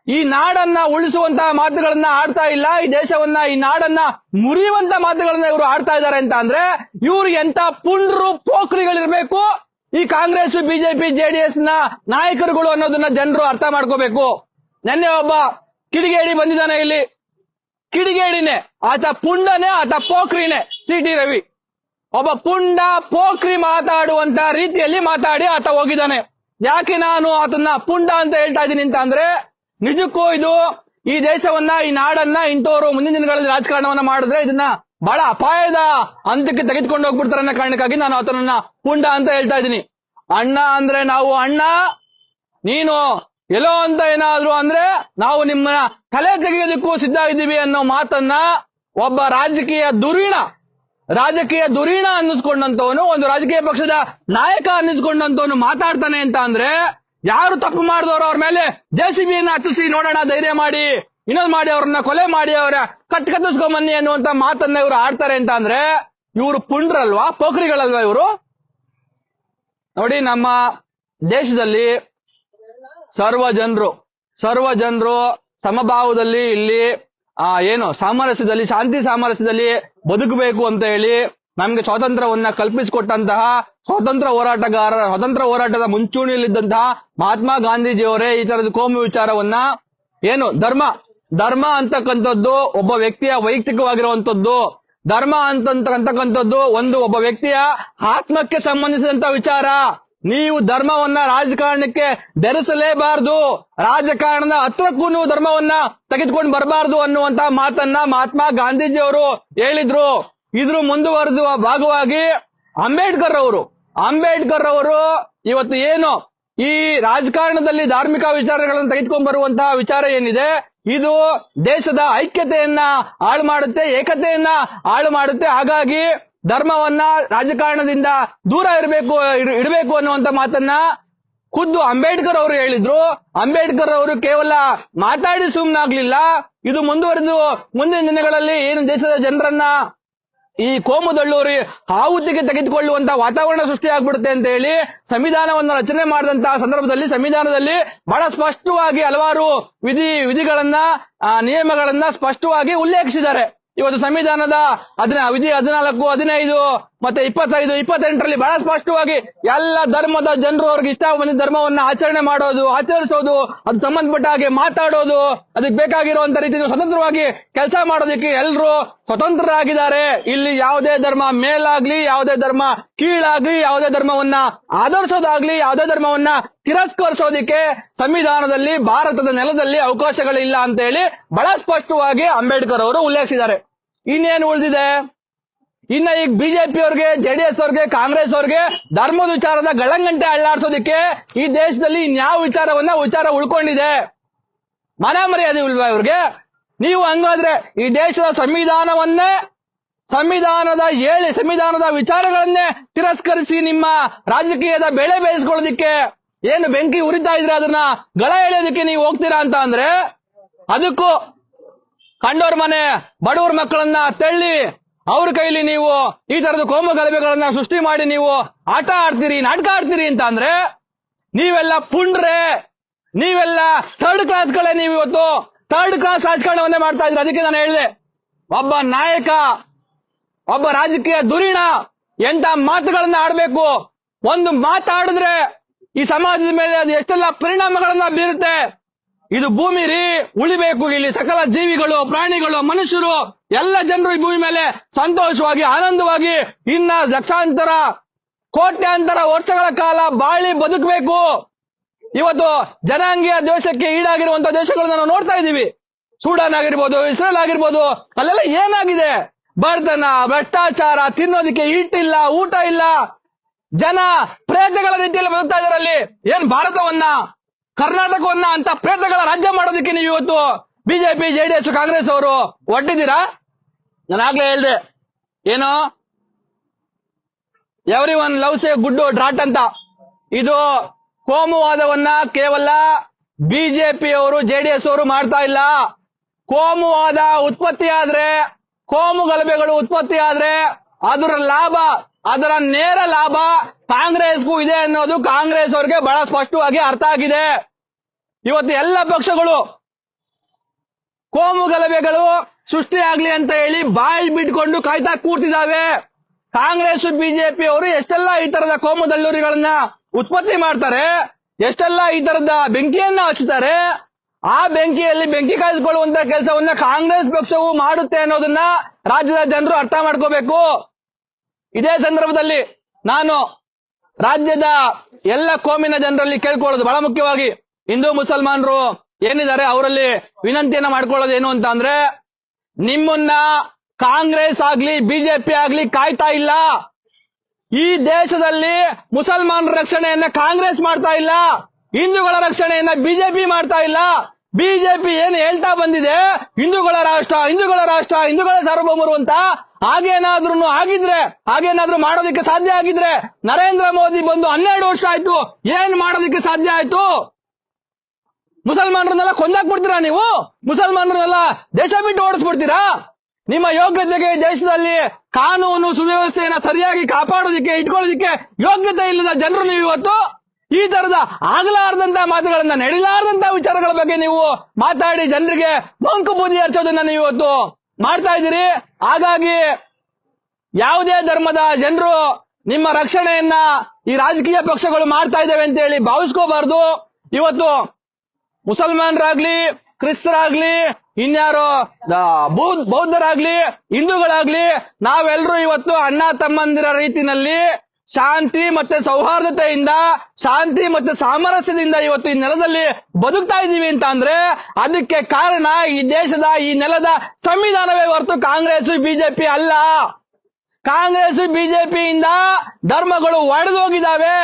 ಈ ನಾಡನ್ನ ಉಳಿಸುವಂತ ಮಾತುಗಳನ್ನ ಆಡ್ತಾ ಇಲ್ಲ. ಈ ದೇಶವನ್ನ, ಈ ನಾಡನ್ನ ಮುರಿಯುವಂತ ಮಾತುಗಳನ್ನ ಇವರು ಆಡ್ತಾ ಇದ್ದಾರೆ ಅಂತ ಅಂದ್ರೆ, ಇವ್ರು ಎಂತ ಪುಂಡ್ರು ಪೋಖ್ರಿಗಳಿರ್ಬೇಕು. ಈ ಕಾಂಗ್ರೆಸ್, ಬಿಜೆಪಿ ಜೆಡಿಎಸ್ನ ನಾಯಕರುಗಳು ಅನ್ನೋದನ್ನ ಜನರು ಅರ್ಥ ಮಾಡ್ಕೋಬೇಕು. ನೆನ್ನೆ ಒಬ್ಬ ಕಿಡಿಗೇಡಿ ಬಂದಿದ್ದಾನೆ ಇಲ್ಲಿ. ಕಿಡಿಗೇಡಿನೇ, ಆತ ಪುಂಡನೇ, ಆತ ಪೋಖ್ರಿನೇ ಸಿ ಟಿ ರವಿ. ಒಬ್ಬ ಪುಂಡ ಪೋಖ್ರಿ ಮಾತಾಡುವಂತ ರೀತಿಯಲ್ಲಿ ಮಾತಾಡಿ ಆತ ಹೋಗಿದ್ದಾನೆ. ಯಾಕೆ ನಾನು ಅದನ್ನ ಪುಂಡ ಅಂತ ಹೇಳ್ತಾ ಇದ್ದೀನಿ ಅಂತ ಅಂದ್ರೆ, ನಿಜಕ್ಕೂ ಇದು ಈ ದೇಶವನ್ನ, ಈ ನಾಡನ್ನ, ಇಂಥವರು ಮುಂದಿನ ದಿನಗಳಲ್ಲಿ ರಾಜಕಾರಣವನ್ನ ಮಾಡಿದ್ರೆ ಇದನ್ನ ಬಹಳ ಅಪಾಯದ ಅಂತಕ್ಕೆ ತೆಗೆದುಕೊಂಡು ಹೋಗ್ಬಿಡ್ತಾರೆ ಅನ್ನೋ ಕಾರಣಕ್ಕಾಗಿ ನಾನು ಆತನನ್ನ ಪುಂಡ ಅಂತ ಹೇಳ್ತಾ ಇದ್ದೀನಿ. ಅಣ್ಣ ಅಂದ್ರೆ ನಾವು ಅಣ್ಣ, ನೀನು ಎಲ್ಲೋ ಅಂತ ಏನಾದ್ರು ಅಂದ್ರೆ ನಾವು ನಿಮ್ಮ ತಲೆ ತೆಗೆಯೋದಕ್ಕೂ ಸಿದ್ಧ ಇದ್ದೀವಿ ಅನ್ನೋ ಮಾತನ್ನ ಒಬ್ಬ ರಾಜಕೀಯ ದುರೀಣ ರಾಜಕೀಯ ದುರೀಣ ಅನ್ನಿಸ್ಕೊಂಡಂತವನು ಒಂದು ರಾಜಕೀಯ ಪಕ್ಷದ ನಾಯಕ ಅನ್ನಿಸ್ಕೊಂಡಂತವನು ಮಾತಾಡ್ತಾನೆ ಅಂತ ಅಂದ್ರೆ, ಯಾರು ತಪ್ಪು ಮಾಡಿದವರು ಅವ್ರ ಮೇಲೆ ಜೆಸಿಬಿಯನ್ನ ಹತ್ತಿಸಿ ನೋಡೋಣ, ಧೈರ್ಯ ಮಾಡಿ, ಇನ್ನೊಂದು ಮಾಡಿ ಅವ್ರನ್ನ ಕೊಲೆ ಮಾಡಿ, ಅವರ ಕಟ್ ಕತ್ತಿಸ್ಕೊಂಬನ್ನಿ ಅನ್ನುವಂತ ಮಾತನ್ನ ಇವರು ಆಡ್ತಾರೆ ಅಂತ ಅಂದ್ರೆ, ಇವರು ಪುಂಡ್ರಲ್ವಾ, ಪೋಖ್ರಿಗಳಲ್ವಾ ಇವರು? ನೋಡಿ, ನಮ್ಮ ದೇಶದಲ್ಲಿ ಸರ್ವ ಜನರು ಸರ್ವ ಜನರು ಸಮಭಾವದಲ್ಲಿ ಇಲ್ಲಿ ಆ, ಏನು, ಸಾಮರಸ್ಯದಲ್ಲಿ, ಶಾಂತಿ ಸಾಮರಸ್ಯದಲ್ಲಿ ಬದುಕಬೇಕು ಅಂತ ಹೇಳಿ ನಮ್ಗೆ ಸ್ವಾತಂತ್ರ್ಯವನ್ನ ಕಲ್ಪಿಸಿಕೊಟ್ಟಂತಹ ಸ್ವಾತಂತ್ರ್ಯ ಹೋರಾಟಗಾರ ಸ್ವಾತಂತ್ರ್ಯ ಹೋರಾಟದ ಮುಂಚೂಣಿಯಲ್ಲಿದ್ದಂತಹ ಮಹಾತ್ಮ ಗಾಂಧೀಜಿಯವರೇ ಈ ತರದ ಕೋಮು ವಿಚಾರವನ್ನ ಏನು, ಧರ್ಮ ಧರ್ಮ ಅಂತಕ್ಕಂಥದ್ದು ಒಬ್ಬ ವ್ಯಕ್ತಿಯ ವೈಯಕ್ತಿಕವಾಗಿರುವಂತದ್ದು ಧರ್ಮ ಅಂತಕ್ಕಂಥದ್ದು ಒಂದು ಒಬ್ಬ ವ್ಯಕ್ತಿಯ ಆತ್ಮಕ್ಕೆ ಸಂಬಂಧಿಸಿದಂತ ವಿಚಾರ. ನೀವು ಧರ್ಮವನ್ನ ರಾಜಕಾರಣಕ್ಕೆ ಬೆರೆಸಲೇಬಾರದು. ರಾಜಕಾರಣದ ಹತ್ರಕ್ಕೂ ನೀವು ಧರ್ಮವನ್ನ ತೆಗೆದುಕೊಂಡು ಬರಬಾರದು ಅನ್ನುವಂತ ಮಾತನ್ನ ಮಹಾತ್ಮ ಗಾಂಧೀಜಿಯವರು ಹೇಳಿದ್ರು. ಇದ್ರ ಮುಂದುವರೆದ ಭಾಗವಾಗಿ ಅಂಬೇಡ್ಕರ್ ಅವರು ಅಂಬೇಡ್ಕರ್ ಅವರು ಇವತ್ತು ಏನು ಈ ರಾಜಕಾರಣದಲ್ಲಿ ಧಾರ್ಮಿಕ ವಿಚಾರಗಳನ್ನು ತೆಗೆದುಕೊಂಡು ಬರುವಂತಹ ವಿಚಾರ ಏನಿದೆ? ಇದು ದೇಶದ ಐಕ್ಯತೆಯನ್ನ ಹಾಳು ಮಾಡುತ್ತೆ, ಏಕತೆಯನ್ನ ಹಾಳು ಮಾಡುತ್ತೆ. ಹಾಗಾಗಿ ಧರ್ಮವನ್ನ ರಾಜಕಾರಣದಿಂದ ದೂರ ಇರಬೇಕು ಇಡಬೇಕು ಅನ್ನುವಂತ ಮಾತನ್ನ ಖುದ್ದು ಅಂಬೇಡ್ಕರ್ ಅವರು ಹೇಳಿದ್ರು. ಅಂಬೇಡ್ಕರ್ ಅವರು ಕೇವಲ ಮಾತಾಡಿ ಸುಮ್ಮನಾಗ್ಲಿಲ್ಲ ಇದು ಮುಂದುವರೆದು ಮುಂದಿನ ದಿನಗಳಲ್ಲಿ ಏನು ದೇಶದ ಜನರನ್ನ ಈ ಕೋಮುದಳ್ಳೂರಿ ಆಹುತಿಗೆ ತೆಗೆದುಕೊಳ್ಳುವಂತ ವಾತಾವರಣ ಸೃಷ್ಟಿಯಾಗ್ಬಿಡುತ್ತೆ ಅಂತ ಹೇಳಿ ಸಂವಿಧಾನವನ್ನು ರಚನೆ ಮಾಡಿದಂತಹ ಸಂದರ್ಭದಲ್ಲಿ ಸಂವಿಧಾನದಲ್ಲಿ ಬಹಳ ಸ್ಪಷ್ಟವಾಗಿ ಹಲವಾರು ವಿಧಿ, ವಿಧಿಗಳನ್ನ ನಿಯಮಗಳನ್ನ ಸ್ಪಷ್ಟವಾಗಿ ಉಲ್ಲೇಖಿಸಿದ್ದಾರೆ. ಇವತ್ತು ಸಂವಿಧಾನದ ಹದಿನ ವಿಧಿ ಹದಿನಾಲ್ಕು ಹದಿನೈದು ಮತ್ತೆ ಇಪ್ಪತ್ತೈದು, ಇಪ್ಪತ್ತೆಂಟರಲ್ಲಿ ಬಹಳ ಸ್ಪಷ್ಟವಾಗಿ ಎಲ್ಲ ಧರ್ಮದ ಜನರು ಅವ್ರಿಗೆ ಇಷ್ಟ ಬಂದ ಧರ್ಮವನ್ನ ಆಚರಣೆ ಮಾಡೋದು, ಆಚರಿಸೋದು, ಅದು ಸಂಬಂಧಪಟ್ಟ ಹಾಗೆ ಮಾತಾಡೋದು, ಅದಕ್ಕೆ ಬೇಕಾಗಿರುವಂತ ರೀತಿ ಸ್ವತಂತ್ರವಾಗಿ ಕೆಲಸ ಮಾಡೋದಕ್ಕೆ ಎಲ್ಲರೂ ಸ್ವತಂತ್ರರಾಗಿದ್ದಾರೆ. ಇಲ್ಲಿ ಯಾವುದೇ ಧರ್ಮ ಮೇಲಾಗ್ಲಿ, ಯಾವುದೇ ಧರ್ಮ ಕೀಳಾಗ್ಲಿ, ಯಾವುದೇ ಧರ್ಮವನ್ನ ಆಧರಿಸೋದಾಗ್ಲಿ, ಯಾವುದೇ ಧರ್ಮವನ್ನ ತಿರಸ್ಕರಿಸೋದಿಕ್ಕೆ ಸಂವಿಧಾನದಲ್ಲಿ, ಭಾರತದ ನೆಲದಲ್ಲಿ ಅವಕಾಶಗಳಿಲ್ಲ ಅಂತ ಹೇಳಿ ಬಹಳ ಸ್ಪಷ್ಟವಾಗಿ ಅಂಬೇಡ್ಕರ್ ಅವರು ಉಲ್ಲೇಖಿಸಿದ್ದಾರೆ. ಇನ್ನೇನು ಉಳಿದಿದೆ? ಇನ್ನ ಈಗ ಬಿಜೆಪಿ ಅವ್ರಿಗೆ ಜೆಡಿಎಸ್ ಅವ್ರಿಗೆ ಕಾಂಗ್ರೆಸ್ ಅವ್ರಿಗೆ ಧರ್ಮದ ವಿಚಾರದ ಗಳಂಗಂಟೆ ಅಳ್ಳಾಡ್ಸೋದಿಕ್ಕೆ ಈ ದೇಶದಲ್ಲಿ ಇನ್ಯಾವ ವಿಚಾರವನ್ನ ವಿಚಾರ ಉಳ್ಕೊಂಡಿದೆ? ಮನೆ ಮರ್ಯಾದೆ ಇಲ್ವಾ ಇವ್ರಿಗೆ? ನೀವು ಹಂಗಾದ್ರೆ ಈ ದೇಶದ ಸಂವಿಧಾನವನ್ನೇ, ಸಂವಿಧಾನದ ಹೇಳಿ, ಸಂವಿಧಾನದ ವಿಚಾರಗಳನ್ನೇ ತಿರಸ್ಕರಿಸಿ ನಿಮ್ಮ ರಾಜಕೀಯದ ಬೆಳೆ ಬೇಯಿಸ್ಕೊಳ್ಳೋದಿಕ್ಕೆ ಏನು ಬೆಂಕಿ ಉರಿತಾ ಇದ್ರೆ ಅದನ್ನ ಗಳ ಎಳೆಯೋದಕ್ಕೆ ನೀವು ಹೋಗ್ತೀರಾ ಅಂತ ಅಂದ್ರೆ, ಅದಕ್ಕೂ ಕಂಡೋರ್ ಮನೆ, ಬಡವ್ರ ಮಕ್ಕಳನ್ನ ತಳ್ಳಿ ಅವ್ರ ಕೈಲಿ ನೀವು ಈ ತರದ ಕೋಮ ಗಲಭೆಗಳನ್ನ ಸೃಷ್ಟಿ ಮಾಡಿ ನೀವು ಆಟ ಆಡ್ತೀರಿ, ನಾಟಕ ಆಡ್ತೀರಿ ಅಂತ ಅಂದ್ರೆ ನೀವೆಲ್ಲ ಪುಂಡ್ರೆ, ನೀವೆಲ್ಲ ಥರ್ಡ್ ಕ್ಲಾಸ್ಗಳೇ ನೀವು ಇವತ್ತು ಥರ್ಡ್ ಕ್ಲಾಸ್ ರಾಜಕಾರಣವನ್ನೇ ಮಾಡ್ತಾ ಇದ್ರಿ ಅದಕ್ಕೆ ನಾನು ಹೇಳಿದೆ, ಒಬ್ಬ ನಾಯಕ, ಒಬ್ಬ ರಾಜಕೀಯ ಧುರೀಣ ಎಂತ ಮಾತುಗಳನ್ನ ಆಡ್ಬೇಕು? ಒಂದು ಮಾತಾಡಿದ್ರೆ ಈ ಸಮಾಜದ ಮೇಲೆ ಅದು ಎಷ್ಟೆಲ್ಲ ಪರಿಣಾಮಗಳನ್ನ ಬೀರುತ್ತೆ? ಇದು ಭೂಮಿ ರೀ, ಉಳಿಬೇಕು. ಇಲ್ಲಿ ಸಕಲ ಜೀವಿಗಳು, ಪ್ರಾಣಿಗಳು, ಮನುಷ್ಯರು, ಎಲ್ಲ ಜನರು ಈ ಭೂಮಿ ಮೇಲೆ ಸಂತೋಷವಾಗಿ, ಆನಂದವಾಗಿ, ಇನ್ನ ಲಕ್ಷಾಂತರ, ಕೋಟ್ಯಾಂತರ ವರ್ಷಗಳ ಕಾಲ ಬಾಳಿ ಬದುಕಬೇಕು. ಇವತ್ತು ಜನಾಂಗೀಯ ದೇಶಕ್ಕೆ ಈಡಾಗಿರುವಂತಹ ದೇಶಗಳನ್ನ ನಾವು ನೋಡ್ತಾ ಇದ್ದೀವಿ. ಸೂಡಾನ್ ಆಗಿರ್ಬೋದು, ಇಸ್ರೇಲ್ ಆಗಿರ್ಬೋದು, ಅಲ್ಲೆಲ್ಲ ಏನಾಗಿದೆ? ಬಡತನ, ಭ್ರಷ್ಟಾಚಾರ, ತಿನ್ನೋದಕ್ಕೆ ಹಿಟ್ಟಿಲ್ಲ, ಊಟ ಇಲ್ಲ. ಜನ ಪ್ರೇತಗಳ ರೀತಿಯಲ್ಲಿ ಬದುಕ್ತಾ ಇದರಲ್ಲಿ ಅಲ್ಲಿ. ಏನ್ ಭಾರತವನ್ನ? ಕರ್ನಾಟಕವನ್ನ ಅಂತ ಪ್ರೇತಗಳ ರಾಜ್ಯ ಮಾಡೋದಕ್ಕೆ ನೀವು ಇವತ್ತು ಬಿಜೆಪಿ ಜೆಡಿಎಸ್ ಕಾಂಗ್ರೆಸ್ ಅವರು ಒಡ್ಡಿದ್ದೀರಾ? ನಾನು ಆಗ್ಲೇ ಹೇಳ್ದೆ. ಏನು? Everyone loves a good drought ಅಂತ. ಇದು ಕೋಮುವಾದವನ್ನ ಕೇವಲ ಬಿಜೆಪಿ ಅವರು ಜೆಡಿಎಸ್ ಅವರು ಮಾಡ್ತಾ ಇಲ್ಲ. ಕೋಮುವಾದ ಉತ್ಪತ್ತಿ ಆದ್ರೆ, ಕೋಮು ಗಲಭೆಗಳು ಉತ್ಪತ್ತಿ ಆದ್ರೆ ಅದರ ಲಾಭ ಅದರ ನೇರ ಲಾಭ ಕಾಂಗ್ರೆಸ್ಗೂ ಇದೆ ಅನ್ನೋದು ಕಾಂಗ್ರೆಸ್ ಅವ್ರಿಗೆ ಬಹಳ ಸ್ಪಷ್ಟವಾಗಿ ಅರ್ಥ ಆಗಿದೆ. ಇವತ್ತು ಎಲ್ಲ ಪಕ್ಷಗಳು ಕೋಮು ಗಲಭೆಗಳು ಸೃಷ್ಟಿಯಾಗ್ಲಿ ಅಂತ ಹೇಳಿ ಬಾಯಿ ಬಿಟ್ಕೊಂಡು ಕಾಯ್ತಾ ಕೂರ್ತಿದ್ದಾವೆ ಕಾಂಗ್ರೆಸ್, ಬಿಜೆಪಿ ಅವರು ಎಷ್ಟೆಲ್ಲ ಈ ತರದ ಕೋಮು ದಲ್ಲೂರಿಗಳನ್ನ ಉತ್ಪತ್ತಿ ಮಾಡ್ತಾರೆ, ಎಷ್ಟೆಲ್ಲ ಈ ತರದ ಬೆಂಕಿಯನ್ನ ಹಚ್ಚುತ್ತಾರೆ ಆ ಬೆಂಕಿಯಲ್ಲಿ ಬೆಂಕಿ ಕಾಯಿಸಿಕೊಳ್ಳುವಂತ ಕೆಲಸವನ್ನ ಕಾಂಗ್ರೆಸ್ ಪಕ್ಷವು ಮಾಡುತ್ತೆ ಅನ್ನೋದನ್ನ ರಾಜ್ಯದ ಜನರು ಅರ್ಥ ಮಾಡ್ಕೋಬೇಕು. ಇದೇ ಸಂದರ್ಭದಲ್ಲಿ ನಾನು ರಾಜ್ಯದ ಎಲ್ಲ ಕೋಮಿನ ಜನರಲ್ಲಿ ಕೇಳ್ಕೊಳ್ಳೋದು ಬಹಳ ಮುಖ್ಯವಾಗಿ. ಹಿಂದೂ ಮುಸಲ್ಮಾನರು ಏನಿದ್ದಾರೆ ಅವರಲ್ಲಿ ವಿನಂತಿಯನ್ನ ಮಾಡ್ಕೊಳ್ಳೋದು ಏನು ಅಂತ ಅಂದ್ರೆ, ನಿಮ್ಮನ್ನ ಕಾಂಗ್ರೆಸ್ ಆಗ್ಲಿ, ಬಿಜೆಪಿ ಆಗ್ಲಿ ಕಾಯ್ತಾ ಇಲ್ಲ. ಈ ದೇಶದಲ್ಲಿ ಮುಸಲ್ಮಾನರ ರಕ್ಷಣೆಯನ್ನ ಕಾಂಗ್ರೆಸ್ ಮಾಡ್ತಾ ಇಲ್ಲ. ಹಿಂದೂಗಳ ರಕ್ಷಣೆಯನ್ನ ಬಿಜೆಪಿ ಮಾಡ್ತಾ ಇಲ್ಲ. ಬಿಜೆಪಿ ಏನು ಹೇಳ್ತಾ ಬಂದಿದೆ? ಹಿಂದೂಗಳ ರಾಷ್ಟ್ರ ಹಿಂದೂಗಳ ರಾಷ್ಟ್ರ, ಹಿಂದೂಗಳ ಸಾರ್ವಭೌಮರು ಅಂತ ಹಾಗೇನಾದ್ರೂ ಆಗಿದ್ರೆ, ಹಾಗೇನಾದ್ರೂ ಮಾಡೋದಕ್ಕೆ ಸಾಧ್ಯ ಆಗಿದ್ರೆ ನರೇಂದ್ರ ಮೋದಿ ಬಂದು ಹನ್ನೆರಡು ವರ್ಷ ಆಯ್ತು, ಏನ್ ಮಾಡೋದಕ್ಕೆ ಸಾಧ್ಯ ಆಯ್ತು? ಮುಸಲ್ಮಾನರನ್ನೆಲ್ಲ ಕೊಂದಾಕ್ಬಿಡ್ತೀರಾ ನೀವು? ಮುಸಲ್ಮಾನರನ್ನೆಲ್ಲ ದೇಶ ಬಿಟ್ಟು ಓಡಿಸ್ಬಿಡ್ತೀರಾ? ನಿಮ್ಮ ಯೋಗ್ಯತೆಗೆ ದೇಶದಲ್ಲಿ ಕಾನೂನು ಸುವ್ಯವಸ್ಥೆಯನ್ನ ಸರಿಯಾಗಿ ಕಾಪಾಡೋದಿಕ್ಕೆ, ಇಟ್ಕೊಳ್ಳೋದಕ್ಕೆ ಯೋಗ್ಯತೆ ಇಲ್ಲದ ಜನರು ನೀವು ಇವತ್ತು? ಈ ತರದ ಆಗಲಾರದಂತ ಮಾತುಗಳನ್ನ ನಡಿಲಾರದಂತ ವಿಚಾರಗಳ ಬಗ್ಗೆ ನೀವು ಮಾತಾಡಿ, ಜನರಿಗೆ ಮಂಕು ಬೂದಿ ಹರಿಸೋದನ್ನ ನೀವು ಇವತ್ತು ಮಾಡ್ತಾ ಇದ್ದೀರಿ. ಹಾಗಾಗಿ ಯಾವುದೇ ಧರ್ಮದ ಜನರು ನಿಮ್ಮ ರಕ್ಷಣೆಯನ್ನ ಈ ರಾಜಕೀಯ ಪಕ್ಷಗಳು ಮಾಡ್ತಾ ಇದ್ದಾವೆ ಅಂತ ಹೇಳಿ ಭಾವಿಸ್ಕೋಬಾರ್ದು. ಇವತ್ತು ಮುಸಲ್ಮಾನರಾಗ್ಲಿ, ಕ್ರಿಸ್ತರಾಗ್ಲಿ, ಇನ್ಯಾರು ಬೌದ್ಧರಾಗ್ಲಿ, ಹಿಂದೂಗಳಾಗ್ಲಿ ನಾವೆಲ್ಲರೂ ಇವತ್ತು ಅಣ್ಣ ತಮ್ಮಂದಿರ ರೀತಿನಲ್ಲಿ ಶಾಂತಿ ಮತ್ತೆ ಸೌಹಾರ್ದತೆಯಿಂದ, ಶಾಂತಿ ಮತ್ತೆ ಸಾಮರಸ್ಯದಿಂದ ಇವತ್ತು ಈ ನೆಲದಲ್ಲಿ ಬದುಕ್ತಾ ಇದ್ದೀವಿ ಅಂತ ಅಂದ್ರೆ ಅದಕ್ಕೆ ಕಾರಣ ಈ ದೇಶದ, ಈ ನೆಲದ ಸಂವಿಧಾನವೇ ಹೊರತು ಕಾಂಗ್ರೆಸ್ ಬಿಜೆಪಿ ಅಲ್ಲ. ಕಾಂಗ್ರೆಸ್ ಬಿಜೆಪಿಯಿಂದ ಧರ್ಮಗಳು ಒಡೆದೋಗಿದ್ದಾವೆ.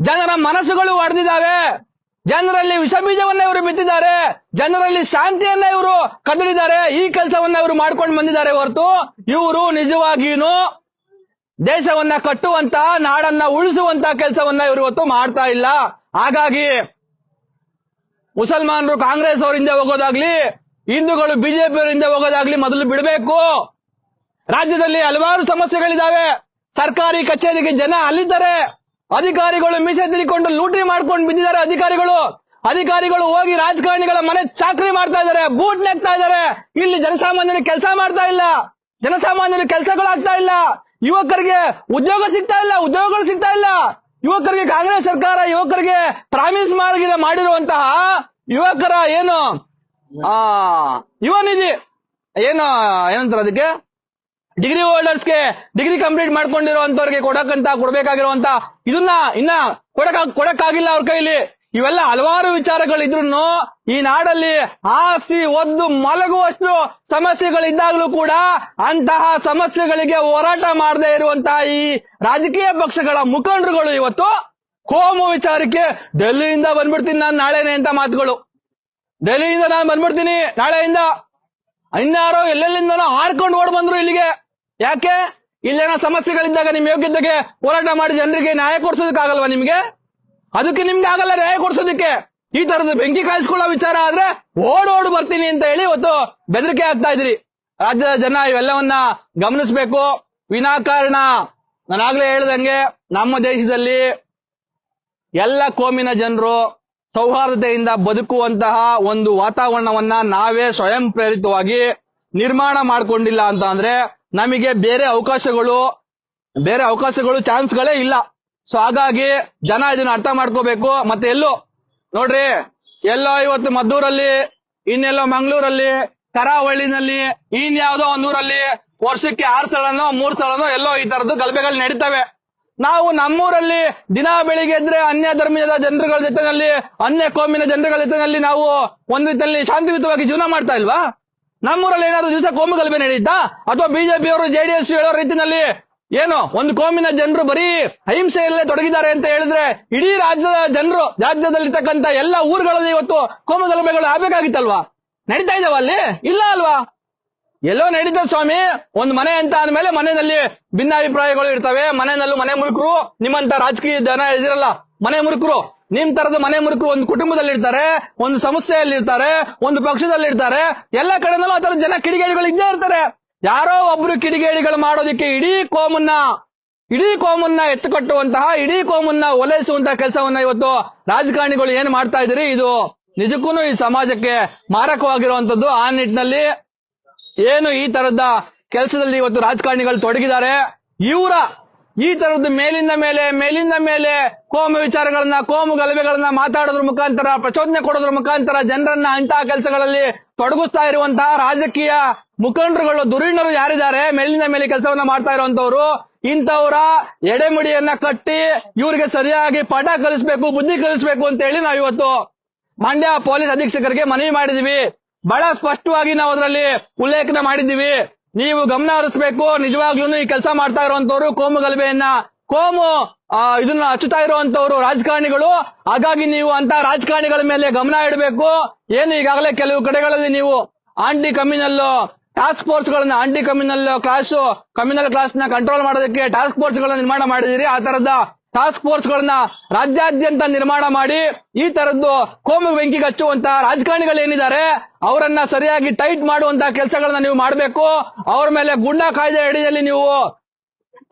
ಜನರ ಮನಸ್ಸುಗಳು ಒಡೆದಿದ್ದಾವೆ. ಜನರಲ್ಲಿ ವಿಷ ಬೀಜವನ್ನ ಇವರು ಬಿತ್ತಿದ್ದಾರೆ. ಜನರಲ್ಲಿ ಶಾಂತಿಯನ್ನ ಇವರು ಕದಲಿದ್ದಾರೆ ಈ ಕೆಲಸವನ್ನ ಇವರು ಮಾಡ್ಕೊಂಡು ಬಂದಿದ್ದಾರೆ ಹೊರತು ಇವರು ನಿಜವಾಗಿಯೂ ದೇಶವನ್ನ ಕಟ್ಟುವಂತ, ನಾಡನ್ನ ಉಳಿಸುವಂತ ಕೆಲಸವನ್ನ ಇವರು ಇವತ್ತು ಮಾಡ್ತಾ ಇಲ್ಲ. ಹಾಗಾಗಿ ಮುಸಲ್ಮಾನರು ಕಾಂಗ್ರೆಸ್ ಅವರಿಂದ ಹೋಗೋದಾಗ್ಲಿ, ಹಿಂದೂಗಳು ಬಿಜೆಪಿ ಅವರಿಂದ ಹೋಗೋದಾಗ್ಲಿ ಮೊದಲು ಬಿಡಬೇಕು. ರಾಜ್ಯದಲ್ಲಿ ಹಲವಾರು ಸಮಸ್ಯೆಗಳಿದಾವೆ. ಸರ್ಕಾರಿ ಕಚೇರಿಗೆ ಜನ ಅಲ್ಲಿದ್ದಾರೆ. ಅಧಿಕಾರಿಗಳು ಮೀಸೆ ತಿರುಕೊಂಡು ಲೂಟಿ ಮಾಡ್ಕೊಂಡು ಬಿದ್ದಿದ್ದಾರೆ ಅಧಿಕಾರಿಗಳು. ಅಧಿಕಾರಿಗಳು ಹೋಗಿ ರಾಜಕಾರಣಿಗಳ ಮನೆ ಚಾಕರಿ ಮಾಡ್ತಾ ಇದ್ದಾರೆ, ಬೂಟ್ ನೆಕ್ತಾ ಇದ್ದಾರೆ. ಇಲ್ಲಿ ಜನಸಾಮಾನ್ಯರು ಕೆಲಸ ಮಾಡ್ತಾ ಇಲ್ಲ. ಜನಸಾಮಾನ್ಯರು ಕೆಲಸಗಳಾಗ್ತಾ ಇಲ್ಲ. ಯುವಕರಿಗೆ ಉದ್ಯೋಗ ಸಿಗ್ತಾ ಇಲ್ಲ, ಉದ್ಯೋಗಗಳು ಸಿಗ್ತಾ ಇಲ್ಲ. ಯುವಕರಿಗೆ ಕಾಂಗ್ರೆಸ್ ಸರ್ಕಾರ, ಯುವಕರಿಗೆ ಪ್ರಾಮಿಸ್ ಮಾಡಿದ ಮಾಡಿರುವಂತಹ ಯುವಕರ ಏನು, ಆ, ಯುವ ನಿಧಿ, ಏನು, ಏನಂತಾರೆ ಅದಕ್ಕೆ? ಡಿಗ್ರಿ ಹೋಲ್ಡರ್ಸ್ಗೆ ಡಿಗ್ರಿ ಕಂಪ್ಲೀಟ್ ಮಾಡ್ಕೊಂಡಿರುವಂತವ್ರಿಗೆ ಕೊಡಕ್ಕಂತ, ಕೊಡ್ಬೇಕಾಗಿರುವಂತ, ಇದನ್ನ ಇನ್ನ ಕೊಡಕ್, ಕೊಡಕ್ಕಾಗಿಲ್ಲ ಅವ್ರ ಕೈಲಿ. ಇವೆಲ್ಲ ಹಲವಾರು ವಿಚಾರಗಳಿದ್ರು ಈ ನಾಡಲ್ಲಿ ಆಸಿ ಒದ್ದು ಮಲಗುವಷ್ಟು ಸಮಸ್ಯೆಗಳಿದ್ದಾಗಲೂ ಕೂಡ ಅಂತಹ ಸಮಸ್ಯೆಗಳಿಗೆ ಹೋರಾಟ ಮಾಡದೇ ಇರುವಂತಹ ಈ ರಾಜಕೀಯ ಪಕ್ಷಗಳ ಮುಖಂಡರುಗಳು ಇವತ್ತು ಕೋಮು ವಿಚಾರಕ್ಕೆ ಡೆಲ್ಲಿಯಿಂದ ಬಂದ್ಬಿಡ್ತೀನಿ ನಾನು ನಾಳೆನೆ ಅಂತ ಮಾತುಗಳು. ಡೆಲ್ಲಿಯಿಂದ ನಾನು ಬಂದ್ಬಿಡ್ತೀನಿ ನಾಳೆಯಿಂದ. ಇನ್ನಾರೋ ಎಲ್ಲೆಲ್ಲಿಂದನೋ ಹಾರ್ಕೊಂಡು ಓಡ್ ಬಂದ್ರು ಇಲ್ಲಿಗೆ. ಯಾಕೆ? ಇಲ್ಲೇನೋ ಸಮಸ್ಯೆಗಳಿದ್ದಾಗ ನಿಮ್ ಯೋಗ್ಯತೆಗೆ ಹೋರಾಟ ಮಾಡಿ ಜನರಿಗೆ ನ್ಯಾಯ ಕೊಡ್ಸೋದಕ್ಕಾಗಲ್ವಾ ನಿಮ್ಗೆ? ಅದಕ್ಕೆ ನಿಮ್ಗೆ ಆಗಲ್ಲ ನ್ಯಾಯ ಕೊಡ್ಸೋದಕ್ಕೆ. ಈ ತರದ ಬೆಂಕಿ ಕಾಯಿಸ್ಕೊಳ್ಳೋ ವಿಚಾರ ಆದ್ರೆ ಓಡೋಡು ಬರ್ತೀನಿ ಅಂತ ಹೇಳಿ ಇವತ್ತು ಬೆದರಿಕೆ ಆಗ್ತಾ ಇದ್ರಿ. ರಾಜ್ಯದ ಜನ ಇವೆಲ್ಲವನ್ನ ಗಮನಿಸಬೇಕು. ವಿನಾಕಾರಣ ನಾನಾಗ್ಲೇ ಹೇಳ್ದಂಗೆ ನಮ್ಮ ದೇಶದಲ್ಲಿ ಎಲ್ಲ ಕೋಮಿನ ಜನರು ಸೌಹಾರ್ದತೆಯಿಂದ ಬದುಕುವಂತಹ ಒಂದು ವಾತಾವರಣವನ್ನ ನಾವೇ ಸ್ವಯಂ ಪ್ರೇರಿತವಾಗಿ ನಿರ್ಮಾಣ ಮಾಡ್ಕೊಂಡಿಲ್ಲ ಅಂತ ಅಂದ್ರೆ ನಮಗೆ ಬೇರೆ ಅವಕಾಶಗಳು ಬೇರೆ ಅವಕಾಶಗಳು ಚಾನ್ಸ್ಗಳೇ ಇಲ್ಲ. ಸೊ ಹಾಗಾಗಿ ಜನ ಇದನ್ನ ಅರ್ಥ ಮಾಡ್ಕೋಬೇಕು. ಮತ್ತೆ ಎಲ್ಲೋ, ನೋಡ್ರಿ, ಎಲ್ಲೋ ಇವತ್ತು ಮದ್ದೂರಲ್ಲಿ, ಇನ್ನೆಲ್ಲೋ ಮಂಗಳೂರಲ್ಲಿ, ಕರಾವಳಿನಲ್ಲಿ ಇನ್ಯಾವುದೋ ಒಂದೂರಲ್ಲಿ ವರ್ಷಕ್ಕೆ ಆರು ಸಲನೋ, ಮೂರ್ ಸಲನೋ ಎಲ್ಲೋ ಈ ತರದ್ದು ಗಲಭೆಗಳು ನಡೀತವೆ. ನಾವು ನಮ್ಮೂರಲ್ಲಿ ದಿನ ಬೆಳಿಗ್ಗೆ ಎದ್ರೆ ಅನ್ಯ ಧರ್ಮದ ಜನರುಗಳ ಜೊತೆನಲ್ಲಿ, ಅನ್ಯ ಕೋಮಿನ ಜನರುಗಳ ಜೊತೆನಲ್ಲಿ ನಾವು ಒಂದ್ ರೀತಿಯಲ್ಲಿ ಶಾಂತಿಯುತವಾಗಿ ಜೀವನ ಮಾಡ್ತಾ ಇಲ್ವಾ? ನಮ್ಮೂರಲ್ಲಿ ಏನಾದ್ರು ದಿವಸ ಕೋಮು ಗಲಭೆ ನಡೀತಾ? ಅಥವಾ ಬಿಜೆಪಿ ಅವರು ಜೆಡಿಎಸ್ ಹೇಳೋ ರೀತಿನಲ್ಲಿ ಏನು, ಒಂದು ಕೋಮಿನ ಜನರು ಬರೀ ಅಹಿಂಸೆಯಲ್ಲೇ ತೊಡಗಿದ್ದಾರೆ ಅಂತ ಹೇಳಿದ್ರೆ ಇಡೀ ರಾಜ್ಯದ ಜನರು, ರಾಜ್ಯದಲ್ಲಿರ್ತಕ್ಕಂಥ ಎಲ್ಲ ಊರುಗಳಲ್ಲಿ ಇವತ್ತು ಕೋಮಗಲಭೆಗಳು ಆಗ್ಬೇಕಾಗಿತ್ತಲ್ವಾ? ನಡೀತಾ ಇದಾವ ಅಲ್ಲಿ? ಇಲ್ಲ ಅಲ್ವಾ? ಎಲ್ಲೋ ನಡೀತದೆ ಸ್ವಾಮಿ, ಒಂದು ಮನೆ ಅಂತ ಅಂದ್ಮೇಲೆ ಮನೆಯಲ್ಲಿ ಭಿನ್ನಾಭಿಪ್ರಾಯಗಳು ಇರ್ತವೆ. ಮನೆಯಲ್ಲೂ ಮನೆ ಮುರುಕರು, ನಿಮ್ಮಂತ ರಾಜಕೀಯ ಜನ ಇದಿರಲ್ಲ ಮನೆ ಮುರುಕರು. ನಿಮ್ ತರದ ಮನೆ ಮುರುಕು ಒಂದು ಕುಟುಂಬದಲ್ಲಿ ಇರ್ತಾರೆ ಒಂದು ಸಂಸ್ಥೆಯಲ್ಲಿ ಇರ್ತಾರೆ ಒಂದು ಪಕ್ಷದಲ್ಲಿ ಇರ್ತಾರೆ ಎಲ್ಲ ಕಡೆನಲ್ಲೂ ಆ ತರ ಜನ ಕಿಡಿಗೇಡಿಗಳು ಇದ್ದೇ ಇರ್ತಾರೆ. ಯಾರೋ ಒಬ್ರು ಕಿಡಿಗೇಡಿಗಳು ಮಾಡೋದಕ್ಕೆ ಇಡೀ ಕೋಮನ್ನ ಇಡೀ ಕೋಮನ್ನ ಎತ್ತುಕಟ್ಟುವಂತಹ ಇಡೀ ಕೋಮನ್ನ ಒಲೈಸುವಂತಹ ಕೆಲಸವನ್ನ ಇವತ್ತು ರಾಜಕಾರಣಿಗಳು ಏನ್ ಮಾಡ್ತಾ ಇದ್ದೀರಿ? ಇದು ನಿಜಕ್ಕೂ ಈ ಸಮಾಜಕ್ಕೆ ಮಾರಕವಾಗಿರುವಂತದ್ದು. ಆ ನಿಟ್ಟಿನಲ್ಲಿ ಏನು ಈ ತರದ ಕೆಲಸದಲ್ಲಿ ಇವತ್ತು ರಾಜಕಾರಣಿಗಳು ತೊಡಗಿದ್ದಾರೆ. ಇವರ ಈ ತರದ್ದು ಮೇಲಿಂದ ಮೇಲೆ ಮೇಲಿಂದ ಮೇಲೆ ಕೋಮು ವಿಚಾರಗಳನ್ನ, ಕೋಮು ಗಲಭೆಗಳನ್ನ ಮಾತಾಡೋದ್ರ ಮುಖಾಂತರ, ಪ್ರಚೋದನೆ ಕೊಡೋದ್ರ ಮುಖಾಂತರ ಜನರನ್ನ ಅಂತಹ ಕೆಲಸಗಳಲ್ಲಿ ತೊಡಗಿಸ್ತಾ ಇರುವಂತಹ ರಾಜಕೀಯ ಮುಖಂಡರುಗಳು, ದುರೀಣರು ಯಾರಿದ್ದಾರೆ? ಮೇಲಿನ ಮೇಲೆ ಕೆಲಸವನ್ನ ಮಾಡ್ತಾ ಇರುವಂತವ್ರು ಇಂಥವರ ಎಡೆಮುಡಿಯನ್ನ ಕಟ್ಟಿ ಇವರಿಗೆ ಸರಿಯಾಗಿ ಪಾಠ ಕಲಿಸ್ಬೇಕು, ಬುದ್ಧಿ ಕಲಿಸ್ಬೇಕು ಅಂತ ಹೇಳಿ ನಾವು ಇವತ್ತು ಮಂಡ್ಯ ಪೊಲೀಸ್ ಅಧೀಕ್ಷಕರಿಗೆ ಮನವಿ ಮಾಡಿದೀವಿ. ಬಹಳ ಸ್ಪಷ್ಟವಾಗಿ ನಾವು ಅದರಲ್ಲಿ ಉಲ್ಲೇಖನ ಮಾಡಿದ್ದೀವಿ ನೀವು ಗಮನ ಹರಿಸಬೇಕು. ನಿಜವಾಗ್ಲೂ ಈ ಕೆಲಸ ಮಾಡ್ತಾ ಇರುವಂತವ್ರು ಕೋಮು ಗಲಭೆಯನ್ನ ಕೋಮು ಇದನ್ನ ಹಚ್ಚುತ್ತಾ ಇರುವಂತವ್ರು ರಾಜಕಾರಣಿಗಳು, ಹಾಗಾಗಿ ನೀವು ಅಂತ ರಾಜಕಾರಣಿಗಳ ಮೇಲೆ ಗಮನ ಇಡಬೇಕು. ಏನು ಈಗಾಗಲೇ ಕೆಲವು ಕಡೆಗಳಲ್ಲಿ ನೀವು ಆಂಟಿ ಕಮ್ಯುನಲ್ ಟಾಸ್ಕ್ ಫೋರ್ಸ್ ಗಳನ್ನ ಆಂಟಿ ಕಮ್ಯುನಲ್ ಕ್ಲಾಸ್ ಕಮ್ಯುನಲ್ ಕ್ಲಾಸ್ನ ಕಂಟ್ರೋಲ್ ಮಾಡೋದಕ್ಕೆ ಟಾಸ್ಕ್ ಫೋರ್ಸ್ ಗಳನ್ನ ನಿರ್ಮಾಣ ಮಾಡಿದಿರಿ ಆ ತರದ ಟಾಸ್ಕ್ ಫೋರ್ಸ್ ಗಳನ್ನ ರಾಜ್ಯಾದ್ಯಂತ ನಿರ್ಮಾಣ ಮಾಡಿ, ಈ ತರದ್ದು ಕೋಮು ಬೆಂಕಿ ಹಚ್ಚುವಂತ ರಾಜಕಾರಣಿಗಳು ಏನಿದ್ದಾರೆ, ಅವರನ್ನ ಸರಿಯಾಗಿ ಟೈಟ್ ಮಾಡುವಂತ ಕೆಲಸಗಳನ್ನ ನೀವು ಮಾಡಬೇಕು. ಅವರ ಮೇಲೆ ಗುಂಡಾ ಕಾಯ್ದೆ ಅಡಿಯಲ್ಲಿ ನೀವು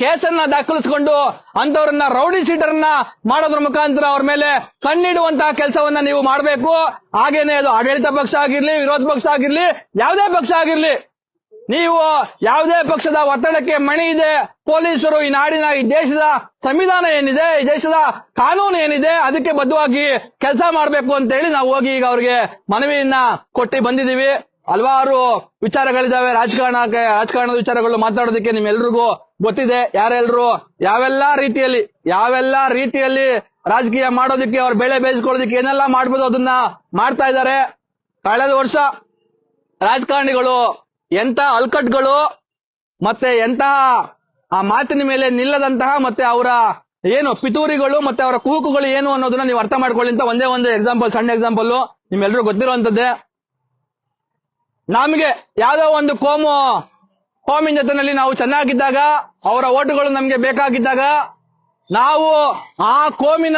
ಕೇಸನ್ನ ದಾಖಲಿಸಿಕೊಂಡು ಅಂತವರನ್ನ ರೌಡಿ ಸೀಟರ್ನ ಮಾಡೋದ್ರ ಮುಖಾಂತರ ಅವ್ರ ಮೇಲೆ ಕಣ್ಣಿಡುವಂತಹ ಕೆಲಸವನ್ನ ನೀವು ಮಾಡಬೇಕು. ಹಾಗೇನೆ ಅದು ಆಡಳಿತ ಪಕ್ಷ ಆಗಿರ್ಲಿ, ವಿರೋಧ ಪಕ್ಷ ಆಗಿರ್ಲಿ, ಯಾವುದೇ ಪಕ್ಷ ಆಗಿರ್ಲಿ, ನೀವು ಯಾವುದೇ ಪಕ್ಷದ ಒತ್ತಡಕ್ಕೆ ಮಣಿ ಇದೆ, ಪೊಲೀಸರು ಈ ನಾಡಿನ, ಈ ದೇಶದ ಸಂವಿಧಾನ ಏನಿದೆ, ಈ ದೇಶದ ಕಾನೂನು ಏನಿದೆ, ಅದಕ್ಕೆ ಬದ್ಧವಾಗಿ ಕೆಲಸ ಮಾಡಬೇಕು ಅಂತ ಹೇಳಿ ನಾವು ಹೋಗಿ ಈಗ ಅವ್ರಿಗೆ ಮನವಿಯನ್ನ ಕೊಟ್ಟು ಬಂದಿದೀವಿ ಹಲವಾರು ವಿಚಾರಗಳಿದಾವೆ ರಾಜಕಾರಣಕ್ಕೆ ರಾಜಕಾರಣದ ವಿಚಾರಗಳು ಮಾತಾಡೋದಕ್ಕೆ ನಿಮ್ಮೆಲ್ರಿಗೂ ಗೊತ್ತಿದೆ. ಯಾರೆಲ್ರು? ಯಾವೆಲ್ಲಾ ರೀತಿಯಲ್ಲಿ ಯಾವೆಲ್ಲಾ ರೀತಿಯಲ್ಲಿ ರಾಜಕೀಯ ಮಾಡೋದಕ್ಕೆ ಅವ್ರ ಬೆಳೆ ಬೇಯಿಸ್ಕೊಳ್ಳೋದಕ್ಕೆ ಏನೆಲ್ಲ ಮಾಡ್ಬೋದು ಅದನ್ನ ಮಾಡ್ತಾ ಇದ್ದಾರೆ. ಕಳೆದ ವರ್ಷ ರಾಜಕಾರಣಿಗಳು ಎಂತ ಅಲ್ಕಟ್ಗಳು ಮತ್ತೆ ಎಂತಹ ಆ ಮಾತಿನ ಮೇಲೆ ನಿಲ್ಲದಂತಹ ಮತ್ತೆ ಅವರ ಏನು ಪಿತೂರಿಗಳು ಮತ್ತೆ ಅವರ ಕೂಕುಗಳು ಏನು ಅನ್ನೋದನ್ನ ನೀವು ಅರ್ಥ ಮಾಡ್ಕೊಳ್ಳಿ ಅಂತ ಒಂದೇ ಒಂದು ಎಕ್ಸಾಂಪಲ್ ಸಣ್ಣ ಎಕ್ಸಾಂಪಲ್ ನಿಮ್ಮೆಲ್ಲರೂ ಗೊತ್ತಿರುವಂತದ್ದೇ. ನಮಗೆ ಯಾವುದೋ ಒಂದು ಕೋಮು ಕೋಮಿನ ಜೊತೆನಲ್ಲಿ ನಾವು ಚೆನ್ನಾಗಿದ್ದಾಗ, ಅವರ ಓಟುಗಳು ನಮಗೆ ಬೇಕಾಗಿದ್ದಾಗ, ನಾವು ಆ ಕೋಮಿನ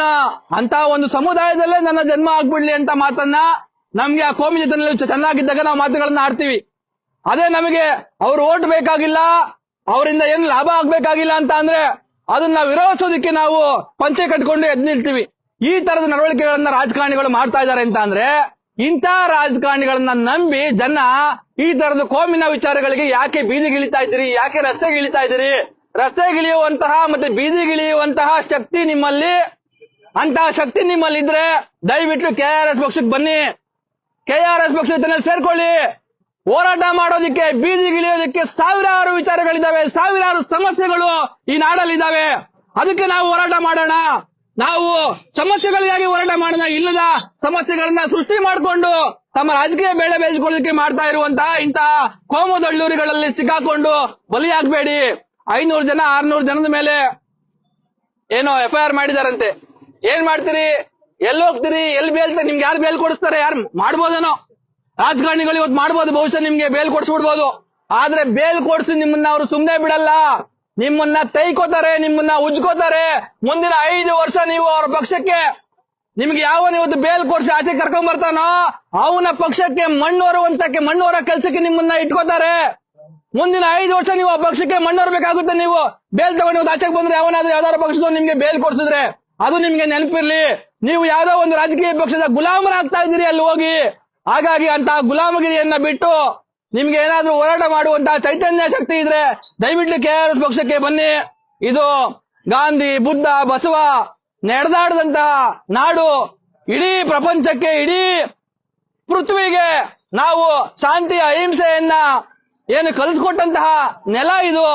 ಅಂತ ಒಂದು ಸಮುದಾಯದಲ್ಲೇ ನನ್ನ ಜನ್ಮ ಆಗ್ಬಿಡ್ಲಿ ಅಂತ ಮಾತನ್ನ ನಮ್ಗೆ ಆ ಕೋಮಿನ ಜೊತೆನಲ್ಲಿ ಚೆನ್ನಾಗಿದ್ದಾಗ ನಾವು ಮಾತುಗಳನ್ನ ಆಡ್ತೀವಿ. ಅದೇ ನಮಗೆ ಅವ್ರು ಓಟ್ ಬೇಕಾಗಿಲ್ಲ, ಅವರಿಂದ ಏನು ಲಾಭ ಆಗ್ಬೇಕಾಗಿಲ್ಲ ಅಂತ ಅಂದ್ರೆ ಅದನ್ನ ವಿರೋಧಿಸೋದಕ್ಕೆ ನಾವು ಪಂಚೆ ಕಟ್ಕೊಂಡು ಎದ್ ನಿಲ್ತೀವಿ. ಈ ತರದ ನಡವಳಿಕೆಗಳನ್ನ ರಾಜಕಾರಣಿಗಳು ಮಾಡ್ತಾ ಇದ್ದಾರೆ ಅಂತ ಅಂದ್ರೆ ಇಂಥ ರಾಜಕಾರಣಿಗಳನ್ನ ನಂಬಿ ಜನ ಈ ತರದ ಕೋಮಿನ ವಿಚಾರಗಳಿಗೆ ಯಾಕೆ ಬೀದಿಗಿಳಿತಾ ಇದ್ದೀರಿ? ಯಾಕೆ ರಸ್ತೆಗಿಳಿತಾ ಇದ್ದೀರಿ? ರಸ್ತೆಗಿಳಿಯುವಂತಹ ಮತ್ತೆ ಬೀದಿಗಿಳಿಯುವಂತಹ ಶಕ್ತಿ ನಿಮ್ಮಲ್ಲಿ ಅಂತಹ ಶಕ್ತಿ ನಿಮ್ಮಲ್ಲಿ ಇದ್ರೆ ದಯವಿಟ್ಟು ಕೆ ಆರ್ ಎಸ್ ಪಕ್ಷಕ್ಕೆ ಬನ್ನಿ. ಕೆ ಆರ್ ಎಸ್ ಪಕ್ಷ ಜೊತೆ ಸೇರ್ಕೊಳ್ಳಿ. ಹೋರಾಟ ಮಾಡೋದಕ್ಕೆ ಬೀದಿಗಿಳಿಯೋದಕ್ಕೆ ಸಾವಿರಾರು ವಿಚಾರಗಳಿದಾವೆ ಸಾವಿರಾರು ಸಮಸ್ಯೆಗಳು ಈ ನಾಡಲ್ಲಿದ್ದಾವೆ. ಅದಕ್ಕೆ ನಾವು ಹೋರಾಟ ಮಾಡೋಣ. ನಾವು ಸಮಸ್ಯೆಗಳಿಗಾಗಿ ಹೋರಾಟ ಮಾಡಿದ ಇಲ್ಲದ ಸಮಸ್ಯೆಗಳನ್ನ ಸೃಷ್ಟಿ ಮಾಡಿಕೊಂಡು ತಮ್ಮ ರಾಜಕೀಯ ಬೇಳೆ ಬೇಯಿಸಿಕೊಳ್ಳಲಿಕ್ಕೆ ಮಾಡ್ತಾ ಇರುವಂತಹ ಇಂತಹ ಕೋಮದಳ್ಳೂರಿಗಳಲ್ಲಿ ಸಿಕ್ಕಾಕೊಂಡು ಬಲಿಯಾಗಬೇಡಿ. ಐನೂರು ಜನ, ಆರ್ನೂರು ಜನದ ಮೇಲೆ ಏನೋ ಎಫ್ ಐ ಆರ್ ಮಾಡಿದಾರಂತೆ. ಏನ್ ಮಾಡ್ತೀರಿ? ಎಲ್ಲಿ ಹೋಗ್ತೀರಿ? ಎಲ್ಲಿ ಬೇಲ್ತಾರೆ ನಿಮ್ಗೆ ಯಾರು ಬೇಲ್ ಕೊಡಿಸ್ತಾರೆ? ಯಾರು ಮಾಡ್ಬೋದೇನೋ? ರಾಜಕಾರಣಿಗಳು ಇವತ್ತು ಮಾಡ್ಬೋದು ಬಹುಶಃ ನಿಮ್ಗೆ ಬೇಲ್ ಕೊಡಿಸ್ಬಿಡ್ಬೋದು. ಆದ್ರೆ ಬೇಲ್ ಕೊಡಿಸಿ ನಿಮ್ಮನ್ನ ಅವರು ಸುಮ್ನೆ ಬಿಡಲ್ಲ. ನಿಮ್ಮನ್ನ ತೈಕೋತಾರೆ ನಿಮ್ಮನ್ನ ಉಜ್ಕೋತಾರೆ. ಮುಂದಿನ ಐದು ವರ್ಷ ನೀವು ಅವ್ರ ಪಕ್ಷಕ್ಕೆ ನಿಮ್ಗೆ ಯಾವ ನೀವು ಬೇಲ್ ಕೊಡ್ಸಿ ಆಚೆ ಕರ್ಕೊಂಡ್ ಬರ್ತಾನೋ, ಅವನ ಪಕ್ಷಕ್ಕೆ ಮಣ್ಣು ಹೊರುವಂತಕ್ಕೆ ಮಣ್ಣು ಹೊರ ಕೆಲಸಕ್ಕೆ ನಿಮ್ಮನ್ನ ಇಟ್ಕೋತಾರೆ. ಮುಂದಿನ ಐದು ವರ್ಷ ನೀವು ಆ ಪಕ್ಷಕ್ಕೆ ಮಣ್ಣು ಹೊರಬೇಕಾಗುತ್ತೆ ನೀವು. ಬೇಲ್ ತಗೊಂಡು ಇವತ್ತು ಆಚೆಗೆ ಬಂದ್ರೆ ಅವನಾದ್ರೆ ಯಾವ್ದಾದ್ರು ಪಕ್ಷದ ನಿಮ್ಗೆ ಬೇಲ್ ಕೊಡ್ಸಿದ್ರೆ ಅದು ನಿಮ್ಗೆ ನೆನಪಿರ್ಲಿ. ನೀವು ಯಾವ್ದೋ ಒಂದು ರಾಜಕೀಯ ಪಕ್ಷದ ಗುಲಾಮರಾಗ್ತಾ ಇದ್ದೀರಿ ಅಲ್ಲಿ ಹೋಗಿ. ಹಾಗಾಗಿ ಅಂತ ಗುಲಾಮಗಿರಿಯನ್ನ ಬಿಟ್ಟು ನಿಮ್ಗೆ ಏನಾದ್ರೂ ಹೋರಾಟ ಮಾಡುವಂತಹ ಚೈತನ್ಯ ಶಕ್ತಿ ಇದ್ರೆ ದಯವಿಟ್ಟು ಕೆ ಆರ್ ಎಸ್ ಪಕ್ಷಕ್ಕೆ ಬನ್ನಿ. ಇದು ಗಾಂಧಿ, ಬುದ್ಧ, ಬಸವ ನಡೆದಾಡದಂತಹ ನಾಡು ಇಡೀ ಪ್ರಪಂಚಕ್ಕೆ, ಇಡೀ ಪೃಥ್ವಿಗೆ ನಾವು ಶಾಂತಿ ಅಹಿಂಸೆಯನ್ನ ಏನು ಕಲಿಸ್ಕೊಟ್ಟಂತಹ ನೆಲ ಇದು.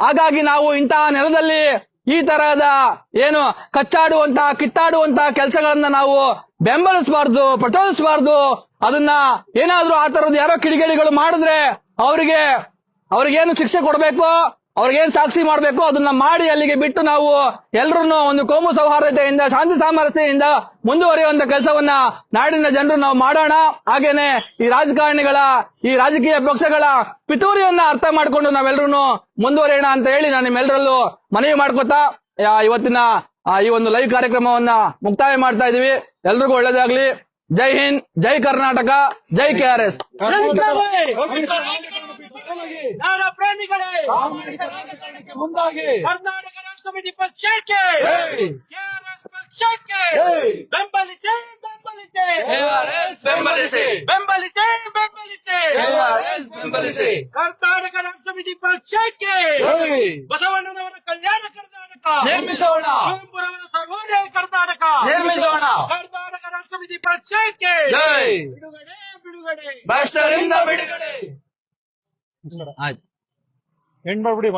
ಹಾಗಾಗಿ ನಾವು ಇಂತಹ ನೆಲದಲ್ಲಿ ಈ ತರಹದ ಏನು ಕಚ್ಚಾಡುವಂತಹ, ಕಿತ್ತಾಡುವಂತಹ ಕೆಲಸಗಳನ್ನ ನಾವು ಬೆಂಬಲಿಸಬಾರ್ದು, ಪ್ರಚೋದಿಸಬಾರ್ದು, ಅದನ್ನ ಏನಾದ್ರೂ ಆ ತರದ ಯಾರೋ ಕಿಡಿಗೇಡಿಗಳು ಮಾಡಿದ್ರೆ ಅವರಿಗೆ, ಅವ್ರಿಗೇನು ಶಿಕ್ಷೆ ಕೊಡಬೇಕು, ಅವ್ರಿಗೇನ್ ಸಾಕ್ಷಿ ಮಾಡಬೇಕು, ಅದನ್ನ ಮಾಡಿ ಅಲ್ಲಿಗೆ ಬಿಟ್ಟು ನಾವು ಎಲ್ಲರೂ ಒಂದು ಕೋಮು ಸೌಹಾರ್ದತೆಯಿಂದ, ಶಾಂತಿ ಸಾಮರಸ್ಯದಿಂದ ಮುಂದುವರಿಯುವಂತ ಕೆಲಸವನ್ನ ನಾಡಿನ ಜನರು ನಾವು ಮಾಡೋಣ. ಹಾಗೇನೆ ಈ ರಾಜಕಾರಣಿಗಳ, ಈ ರಾಜಕೀಯ ಪಕ್ಷಗಳ ಪಿತೂರಿಯನ್ನ ಅರ್ಥ ಮಾಡ್ಕೊಂಡು ನಾವೆಲ್ಲರೂ ಮುಂದುವರಿಯೋಣ ಅಂತ ಹೇಳಿ ನಾನು ನಿಮ್ಮೆಲ್ಲರಲ್ಲೂ ಮನವಿ ಮಾಡ್ಕೊತಾ ಇವತ್ತಿನ ಈ ಒಂದು ಲೈವ್ ಕಾರ್ಯಕ್ರಮವನ್ನ ಮುಕ್ತಾಯ ಮಾಡ್ತಾ ಇದೀವಿ ಎಲ್ರಿಗೂ ಒಳ್ಳೇದಾಗ್ಲಿ ಜೈ ಹಿಂದ್ ಜೈ ಕರ್ನಾಟಕ ಜೈ ಕೆ ಆರ್ ಎಸ್ ನಾಡ ಪ್ರೇಮಿಗಳೇ ಮುಂದಾಗಿ ಕರ್ನಾಟಕ ರಾಷ್ಟ್ರ ಸಮಿತಿ ಪಕ್ಷಕ್ಕೆ ಜೈ. ಕೆಆರ್ಎಸ್ ಪಕ್ಷಕ್ಕೆ ಜೈ. ಬೆಂಬಲಿಸಿ ಬೆಂಬಲಿಸಿ ಬೆಂಬಲಿಸಿ. ಬೆಂಬಲಿಸಿ ಬೆಂಬಲಿಸಿ ಬೆಂಬಲಿಸಿ. ಕರ್ನಾಟಕ ರಾಷ್ಟ್ರ ಸಮಿತಿ ಪಕ್ಷಕ್ಕೆ. ಬಸವಣ್ಣನವರ ಕಲ್ಯಾಣ ಕರ್ನಾಟಕ ನಿರ್ಮಿಸೋಣ. ಕುವೆಂಪುರವರ ಸರ್ವೋದಯ ಕರ್ನಾಟಕ ನಿರ್ಮಿಸೋಣ. ಕರ್ನಾಟಕ ರಾಷ್ಟ್ರ ಸಮಿತಿ ಪಕ್ಷಕ್ಕೆ. ಬಿಡುಗಡೆ ಬಿಡುಗಡೆ ಭ್ರಷ್ಟರಿಂದ ಬಿಡುಗಡೆ ಆಯ್ತು ಮಾಡ್ಬಿಡಿ